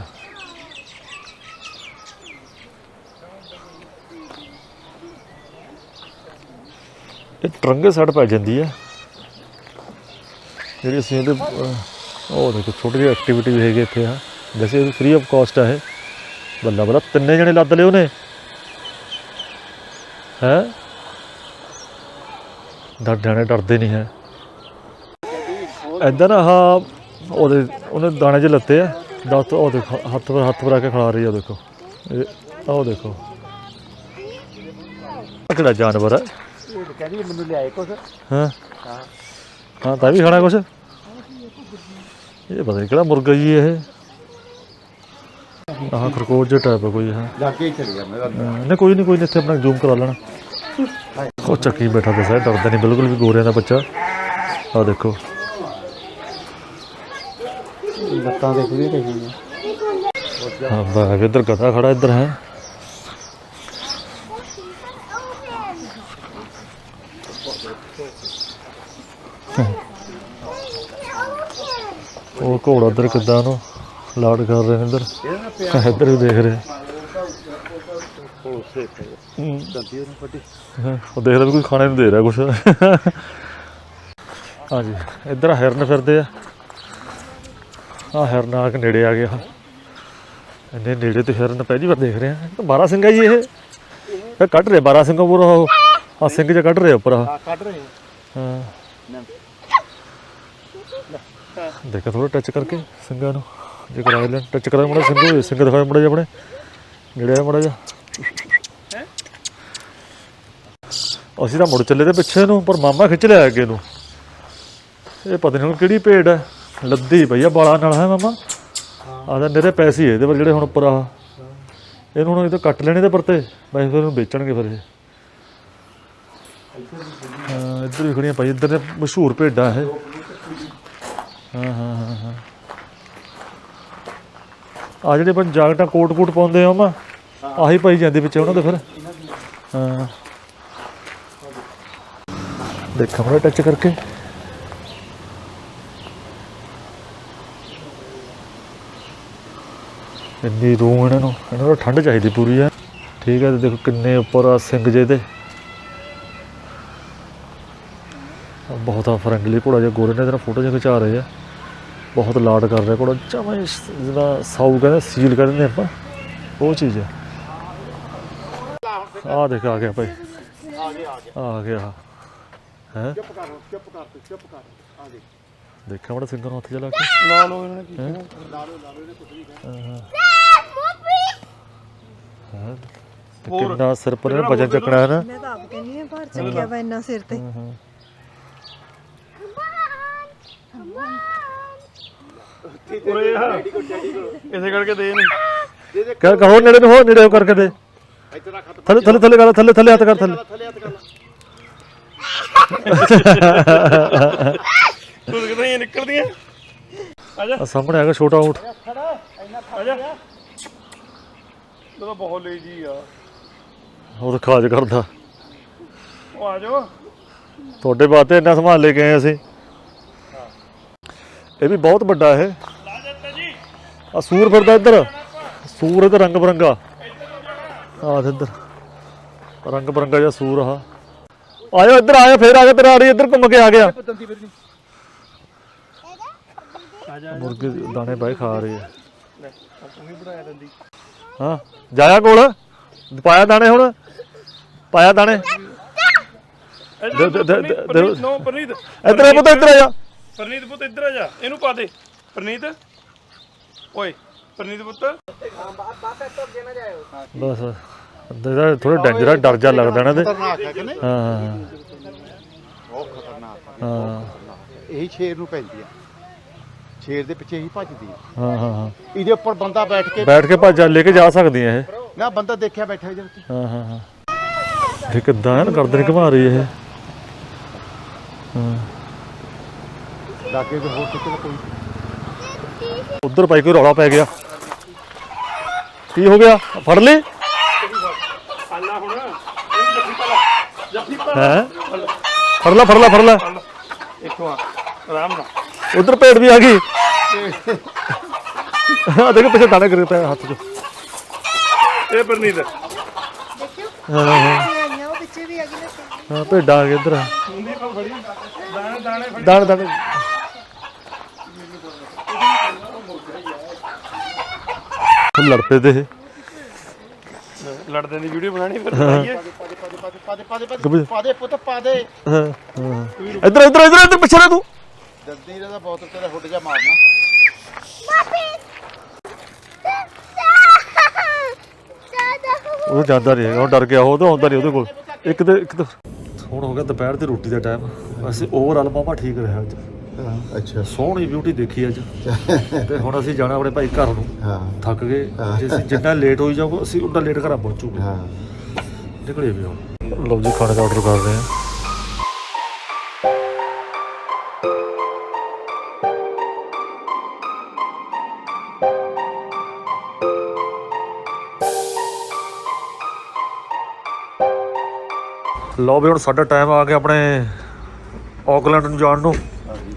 ਇਹ ਟਰੰਗੇ ਸਾਈਡ ਪੈ ਜਾਂਦੀ ਹੈ ਜਿਹੜੀ ਅਸੀਂ ਇਹਦੇ ਅਹ, ਉਹ ਦੇਖੋ ਛੋਟੀ ਜਿਹੀ ਐਕਟੀਵਿਟੀ ਵੀ ਹੈਗੀ ਇੱਥੇ ਆ। ਵੈਸੇ ਇਹ ਫ੍ਰੀ ਆਫ ਕਾਸਟ ਆ ਇਹ। ਬੱਲਾ ਬੱਲਾ ਤਿੰਨੇ ਜਣੇ ਲੱਦ ਲਏ ਉਹਨੇ। ਹੈ? ਡਰ ਜਾਣੇ ਡਰਦੇ ਨਹੀਂ ਹੈ। ਐਦਾਂ ਨਾ ਆਹ ਉਹਦੇ ਉਹਨੇ ਦਾਣੇ 'ਚ ਲੱਤੇ ਆ। ਦਸ ਉਹ ਦੇਖੋ ਹੱਥ ਪਰ ਹੱਥ ਪਰ ਕੇ ਖਿਲਾ ਰਹੀ ਆ ਦੇਖੋ। ਇਹ ਉਹ ਦੇਖੋ। ਆਹ ਕਿਹੜਾ ਜਾਨਵਰ ਹੈ ਕਹਿੰਦੀ ਮੈਨੂੰ ਲਿਆਏ ਕੁਛ ਹਾਂ? ਹਾਂ ਤਾਂ ਵੀ ਖਾਣਾ ਕੁਛ? ਇਹ ਪਤਾ ਨਹੀਂ ਕਿਹੜਾ ਮੁਰਗਾ ਜੀ ਇਹ। ਆਹ ਖਰਗੋਸ਼ ਜਿਹਾ ਟਾਈਪ ਹੈ ਕੋਈ ਹਾਂ। ਹੀ ਚਲੇ ਗਿਆ ਮੈਂ ਨਹੀਂ ਕੋਈ ਨਹੀਂ ਕੋਈ ਨਹੀਂ ਇੱਥੇ ਆਪਣਾ ਜ਼ੂਮ ਕਰਾ ਲੈਣਾ। ਉਹ ਚੱਕੀ ਬੈਠਾ ਦੱਸਿਆ ਡਰਦਾ ਨਹੀਂ ਬਿਲਕੁਲ ਵੀ ਗੋਰਿਆਂ ਦਾ ਬੱਚਾ ਆਹ ਦੇਖੋ ਲੱਤਾਂ ਦੇਖ ਵੀ ਕਹੀ ਹਾਂ ਬਾਹਰ ਇੱਧਰ ਗਧਾ ਖੜਾ ਇੱਧਰ ਹੈ ਉਹ ਘੋੜਾ ਇੱਧਰ ਕਿੱਦਾਂ ਉਹਨੂੰ ਲਾਡ ਕਰ ਰਹੇ ਨੇ ਇੱਧਰ ਇੱਧਰ ਵੀ ਦੇਖ ਰਹੇ ਉਹ ਦੇਖਦਾ ਵੀ ਕੋਈ ਖਾਣੇ ਨੂੰ ਦੇ ਰਿਹਾ ਕੁਛ। ਹਾਂਜੀ ਇੱਧਰ ਹਿਰਨ ਫਿਰਦੇ ਆ। ਆ ਹਿਰਨ ਆ ਕੇ ਨੇੜੇ ਆ ਗਿਆ। ਇੰਨੇ ਨੇੜੇ ਤੇ ਹਿਰਨ ਪਹਿਲੀ ਵਾਰ ਦੇਖ ਰਹੇ। ਆ ਤਾਂ 12 ਸਿੰਘਾ ਜੀ ਇਹ। ਇਹ ਕੱਢ ਰਹੇ 12 ਸਿੰਘਾਂ ਪੂਰਾ ਆ ਸਿੰਘ ਜਿਹਾ ਕੱਢ ਰਹੇ ਉੱਪਰ ਆਹ। ਕੱਢ ਰਹੇ ਹਾਂ। ਦੇਖਾ ਥੋੜਾ ਟੱਚ ਕਰਕੇ ਸਿੰਘਾਂ ਨੂੰ। ਜੇ ਕਰਾ ਲੈਣ ਟੱਚ ਕਰਾ ਮੜਾ ਸਿੰਘ ਸਿੰਘ ਦਿਖਾਏ ਮੜਾ ਜਿਹਾ ਆਪਣੇ। ਨੇੜੇ ਆ ਮੜਾ ਜਿਹਾ। ਅਸੀਂ ਤਾਂ ਮੁੜ ਚੱਲੇ ਤੇ ਪਿੱਛੇ ਨੂੰ ਪਰ ਮਾਮਾ ਖਿੱਚ ਲਿਆ ਅੱਗੇ ਨੂੰ। ਇਹ ਪਤਾ ਨਹੀਂ ਹੁਣ ਕਿਹੜੀ ਭੇਡ ਹੈ। ਲੱਦੀ ਪਈ ਆ ਬਾਲਾਂ ਨਾਲ ਹੈ ਮਾਮਾ? ਆਦਾ ਨੇਰੇ ਪੈਸੇ ਹੀ ਇਹਦੇ ਪਰ ਜਿਹੜੇ ਹੁਣ ਉੱਪਰ ਆ। ਇਹਨੂੰ ਹੁਣ ਇਹ ਤਾਂ ਕੱਟ ਲੈਣੇ ਤੇ ਪਰਤੇ। ਬਸ ਫਿਰ ਇਹਨੂੰ ਵੇਚਣਗੇ ਫਿਰ ਇਹ। ਹਾਂ ਇੱਧਰ ਵੀ ਖੜੀਆਂ ਭਾਈ ਇੱਧਰ ਦੇ ਮਸ਼ਹੂਰ ਭੇਡਾਂ ਇਹ। ਹਾਂ ਹਾਂ ਹਾਂ ਹਾਂ। ਆ ਜਿਹੜੇ ਬਣ ਜਾਕਟਾਂ ਕੋਟ ਕੋਟ ਪਾਉਂਦੇ ਆ ਮਾ ਆਹੀ ਪਾਈ ਜਾਂਦੇ ਵਿੱਚ ਉਹਨਾਂ ਦੇ ਫਿਰ। ਹਾਂ। ਦੇਖਾਂ ਮੈਂ ਟੱਚ ਕਰਕੇ। ਇੰਨੀ ਰੂਹ ਇਹਨਾਂ ਨੂੰ ਇਹਨਾਂ ਨੂੰ ਠੰਡ ਚਾਹੀਦੀ ਪੂਰੀ ਆ ਠੀਕ ਹੈ, ਤੇ ਦੇਖੋ ਕਿੰਨੇ ਉੱਪਰ ਆ ਸਿੰਘ ਜੇ ਦੇ ਬਹੁਤ ਆ ਫਰੰਗਲੀ ਘੋੜਾ ਜਿਹਾ, ਗੋਰੇ ਨੇ ਤੇਰਾ ਫੋਟੋ ਜਿਹਾ ਖਿਚਾ ਰਹੇ ਆ। ਬਹੁਤ ਲਾਡ ਕਰ ਰਿਹਾ ਘੋੜਾ, ਜਮਾ ਜਿਹੜਾ ਸਾਊ ਕਹਿੰਦੇ, ਸੀਲ ਕਹਿੰਦੇ ਨੇ ਆਪਾਂ। ਉਹ ਚੀਜ਼ ਹੈ ਆ ਦੇਖ, ਆ ਗਿਆ ਭਾਈ। ਆ ਗਿਆ ਆ ਗਿਆ ਆ ਗਿਆ। ਹੈ? ਚੁੱਪ ਕਰ ਚੁੱਪ ਕਰ ਤੂੰ ਚੁੱਪ ਕਰ। ਆ ਦੇ ਦੇਖਿਆ ਬੜਾ ਸਿੰਘਾਂ ਨੂੰ ਹੱਥ ਚਲਾ ਕੇ। ਲਾ ਲਓ ਇਹਨਾਂ ਨੇ ਕੀ ਹੈਂ? ਲਾ ਲਓ ਲਾ ਲਓ ਇਹਨੇ ਕੁਝ ਨਹੀਂ ਕਹਿਣਾ ਹੈਂ? ਤੇ ਕਿੰਨਾ ਸਿਰ ਪਰ ਇਹਨੇ ਵਜਨ ਚੱਕਣਾ ਹੈ ਨਾ? ਮੈਂ ਤਾਂ ਆਪ ਕਹਿੰਦੀ ਆ ਭਾਰ ਚੱਕਿਆ ਵਾ ਇੰਨਾ ਸਿਰ ਤੇ। ਉਰੇ ਆ। ਇਸੇ ਕਰਕੇ ਦੇ ਨਹੀਂ ਕਹ ਕਹੋ ਨੇੜੇ ਨੂੰ ਹੋ ਨੇੜੇ ਹੋ ਕਰਕੇ ਦੇ। ਇੱਥੇ ਰੱਖ ਹੱਥ ਥੱਲੇ ਥੱਲੇ ਥੱਲੇ ਕਰ ਥੱਲੇ ਥੱਲੇ ਹੱਥ ਕਰ ਥੱਲੇ। ਥੱਲੇ ਹੱਥ ਕਰ ਲਾ। ਤੂੰ ਕਿਤੇ ਹੀ ਨਿਕਲਦੀਆਂ? ਆ ਸਾਹਮਣੇ ਹੈਗਾ ਛੋਟਾ ਊਠ ਉਹ ਤਾਂ ਬਹੁਤ ਲੇਜੀ ਆ। ਉਹ ਖਾਜ ਕਰਦਾ। ਉਹ ਆ ਜਾਓ। ਤੁਹਾਡੇ ਵਾਸਤੇ ਇੰਨਾ ਸੰਭਾਲ ਲੈ ਕੇ ਆਏ ਅਸੀਂ। ਇਹ ਵੀ ਬਹੁਤ ਵੱਡਾ ਇਹ। ਆ ਸੂਰ ਫਿਰਦਾ ਇੱਧਰ। ਸੂਰ ਇਹਦਾ ਰੰਗ ਬਰੰਗਾ। ਆ ਇੱਧਰ। ਰੰਗ ਬਰੰਗਾ ਜਿਹਾ ਸੂਰ ਆ ਆਇਓ ਇੱਧਰ ਆਇਓ ਫੇਰ ਆ ਗਿਆ ਤੇਰਾ ਆੜੀ ਇੱਧਰ ਘੁੰਮ ਕੇ ਆ ਗਿਆ। ਮੁਰਗੇ ਦੇ ਦਾਣੇ ਬਾਈ ਖਾ ਰਹੇ ਆ ਹਾਂ ਜਾਇਆ ਕੋਲ? ਪਾਇਆ ਦਾਣੇ ਹੁਣ? ਪਾਇਆ ਦਾਣੇ? ਦੇ- ਦੇ- ਦੇ- ਦੇ- ਪਰਨੀਤ ਨੋ ਪਰਨੀਤ ਇੱਧਰ ਆ ਪੁੱਤ ਇੱਧਰ ਆ ਜਾ। ਪਰਨੀਤ ਪੁੱਤ ਇੱਧਰ ਆ ਜਾ। ਇਹਨੂੰ ਪਾ ਦੇ। ਪਰਨੀਤ ਓਏ ਪਰਨੀਤ ਪੁੱਤ। ਬਸ। ਇਹਦਾ ਥੋੜਾ ਡੇਂਜਰ ਆ ਡਰ ਜਾ ਲੱਗਦਾ ਨਾ ਤੇ। ਖਤਰਨਾਕ ਹੈ ਕਿ ਨਹੀਂ? ਹਾਂ ਹਾਂ, ਬਹੁਤ ਖਤਰਨਾਕ ਹੈ ਹਾਂ। ਇਹੀ ਸ਼ੇਰ ਨੂੰ ਪੈਂਦੀ ਆ। ਸ਼ੇਰ ਦੇ ਪਿੱਛੇ ਹੀ ਭੱਜਦੀ ਆ। ਹਾਂ ਹਾਂ ਹਾਂ। ਇਹਦੇ ਉੱਪਰ ਬੰਦਾ ਬੈਠ ਕੇ ਬੈਠ ਕੇ ਭੱਜ ਜਾ ਲੈ ਕੇ ਜਾ ਸਕਦੀਆਂ ਇਹ। ਨਾ ਬੰਦਾ ਦੇਖਿਆ ਬੈਠਾ ਇਹਦੇ ਉੱਤੇ ਹਾਂ ਹਾਂ ਹਾਂ। ਇਹ ਕਿੱਦਾਂ ਐਨ ਗਰਦਨ ਘੁਮਾ ਰਹੀ ਇਹ। ਹਾਂ। ਲਾਗੇ ਦੇ ਹੋਰ ਕਿਤੇ ਕੋਈ। ਉਧਰ ਭਾਈ ਕੋਈ ਰੌਲਾ ਪੈ ਗਿਆ। ਕੀ ਹੋ ਗਿਆ? ਫੜ ਲਈ ਆਲਾ ਹੁਣ ਇਹਨੂੰ ਜੱਫੀ ਪਾ ਲਾ ਜੱਫੀ ਪਾ ਹੈ ਫੜ ਲੈ ਫੜ ਲੈ ਫੜ ਲੈ ਇੱਥੋਂ ਆ ਆਰਾਮ ਨਾਲ ਉਧਰ ਪੇਟ ਵੀ ਆ ਗਈ ਆ ਦੇਖੋ ਪਿੱਛੇ ਦਾਣੇ ਕਰੇ ਪਏ ਹੱਥ 'ਚ ਇਹ ਪਰਨੀਤ ਹਾਂ ਹਾਂ ਆਈਆਂ ਉਹ ਪਿੱਛੇ ਵੀ ਆ ਗਈ ਨਾ ਹਾਂ ਭੇਡਾਂ ਆ ਗਏ ਇੱਧਰ ਦਾਣੇ ਦਾਣੇ ਫੜ ਦਾਣੇ ਦਾਣੇ ਲੜ ਪਏ ਤੇ ਇਹ। ਲੜਦੇ ਦੀ ਵੀਡੀਓ ਬਣਾਣੀ ਫਿਰ ਬਣਾਈਏ ਪਾ ਦੇ ਪਾ ਦੇ ਪਾ ਦੇ ਪਾ ਦੇ ਪੁੱਤ ਪਾ ਦੇ ਹਾਂ। ਹਾਂ ਇੱਧਰ ਇੱਧਰ ਇੱਧਰ ਇੱਧਰ ਪਿੱਛੇ ਰਹਿ ਤੂੰ। ਜਲਦੀ ਇਹਦਾ ਬੋਤਲ ਤੇਰਾ ਹੁੱਡ ਜਾ ਮਾਰਨਾ। ਉਹ ਜਾਂਦਾ ਨਹੀਂ ਹੈਗਾ ਉਹ ਡਰ ਗਿਆ ਉਹ ਤਾਂ ਆਉਂਦਾ ਨਹੀਂ ਉਹਦੇ ਕੋਲ। ਇੱਕ ਤੇ ਇੱਕ ਤਾਂ ਹੁਣ ਹੋ ਗਿਆ ਦੁਪਹਿਰ ਦੀ ਰੋਟੀ ਦਾ ਟਾਈਮ ਅਸੀਂ ਓਵਰਆਲ ਮਾਮਾ ਠੀਕ ਰਿਹਾ ਅੱਜ। ਅੱਛਾ। ਸੋਹਣੀ ਬਿਊਟੀ ਦੇਖੀ ਅੱਜ। ਤੇ ਹੁਣ ਅਸੀਂ ਜਾਣਾ ਆਪਣੇ ਭਾਈ ਘਰ ਨੂੰ। ਹਾਂ। ਥੱਕ ਗਏ। ਜੇ ਅਸੀਂ ਜਿੰਨਾ ਲੇਟ ਹੋਈ ਜਾਊਗਾ ਅਸੀਂ ਉਨਾ ਲੇਟ ਘਰਾਂ ਪਹੁੰਚੂਗੇ। ਹਾਂ। ਨਿਕਲੇ ਵੀ ਹੁਣ। ਲਓ ਜੀ ਖਾਣੇ ਦਾ ਆਰਡਰ ਕਰਦੇ ਹਾਂ। ਲਓ ਵੀ ਹੁਣ ਸਾਡਾ ਟਾਈਮ ਆ ਗਿਆ ਆਪਣੇ ਆਕਲੈਂਡ ਨੂੰ ਜਾਣ ਨੂੰ।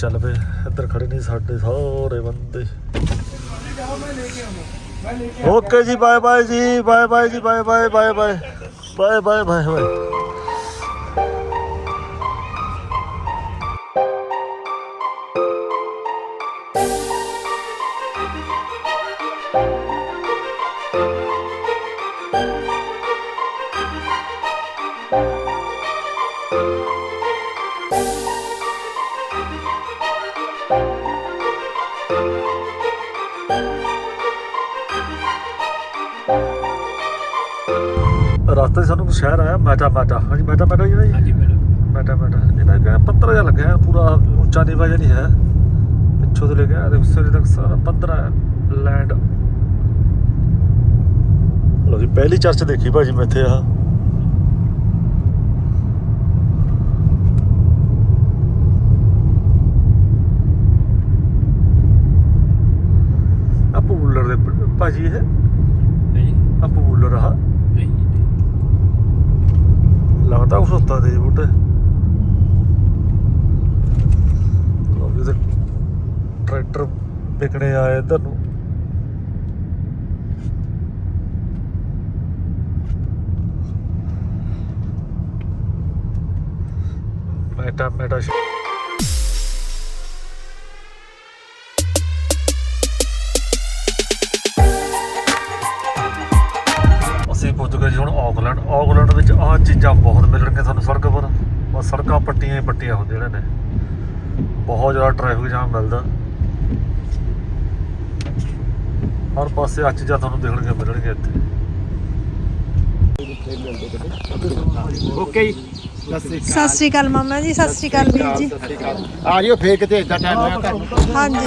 ਚੱਲ ਪਏ। ਇੱਧਰ ਖੜੇ ਨੇ ਸਾਡੇ ਸਾਰੇ ਬੰਦੇ। ਓਕੇ ਜੀ ਬਾਏ ਬਾਏ ਜੀ ਬਾਏ ਬਾਏ ਜੀ bye bye bye bye bye bye bye bye ਸਾਨੂੰ ਸ਼ਹਿਰ ਆਇਆ ਮੈਟਾ ਮੈਟਾ ਹਾਂਜੀ ਮੈਟਾ ਮੈਟਾ ਜਿਹੜਾ ਜੀ ਹਾਂਜੀ ਮੈਟਾ ਮੈਟਾ ਇਹਨਾਂ ਦਾ ਪੱਤਰ ਜਿਹਾ ਲੱਗਿਆ ਪੂਰਾ ਉੱਚਾ ਨੀਵਾ ਜਿਹਾ ਨਹੀਂ ਹੈ। ਪਿੱਛੋਂ ਤੋਂ ਲੈ ਕੇ ਆਦੇ ਉਸੇ ਤੱਕ ਸਾਰਾ ਪੱਧਰ ਹੈ ਲੈਂਡ ਲੋ ਜੀ ਪਹਿਲੀ ਚਰਚ ਦੇਖੀ ਭਾਜੀ ਮੈਂ ਇੱਥੇ ਆ। ਆ ਪੂਲਰ ਦੇ ਪ- ਭਾਜੀ ਇਹ ਆ ਪੂਲਰ ਆ ਲੱਗਦਾ ਉਸ ਹੁੰਦਾ ਦੇ ਬੂਟੇ ਲੋ ਵੀ ਤੇ ਟਰੈਕਟਰ ਵਿਕਣੇ ਆਏ ਇੱਧਰ ਨੂੰ ਮੈਟਾ ਮੈਟਾ ਸ਼- ਅਸੀਂ ਪੁੱਜ ਗਏ ਜੀ ਹੁਣ ਆਕਲੈਂਡ ਆਕਲੈਂਡ ਵਿੱਚ ਆਹ ਚੀਜ਼ਾਂ ਬਹੁਤ ਮਿਲਣਗੀਆਂ ਤੁਹਾਨੂੰ ਸੜਕ ਪਰ। ਬਸ ਸੜਕਾਂ ਪੱਟੀਆਂ ਹੀ ਪੱਟੀਆਂ ਹੁੰਦੀਆਂ ਨੇ। ਬਹੁਤ ਜ਼ਿਆਦਾ ਟ੍ਰੈਫਿਕ ਜਾਮ ਮਿਲਦਾ। ਹਰ ਪਾਸੇ ਆਹ ਚੀਜ਼ਾਂ ਤੁਹਾਨੂੰ ਦੇਖਣਗੀਆਂ ਮਿਲਣਗੀਆਂ ਇੱਥੇ। ਓਕੇ ਜੀ। ਸਤਿ ਸ੍ਰੀ ਸਤਿ ਸ਼੍ਰੀ ਅਕਾਲ ਮਾਮਾ ਜੀ ਸਤਿ ਸ਼੍ਰੀ ਅਕਾਲ ਵੀਰ ਜੀ। ਆ ਜਿਓ ਫੇਰ ਕਿਤੇ ਇਦਾਂ ਟਾਈਮ ਹੋਇਆ ਤੁਹਾਨੂੰ। ਹਾਂਜੀ।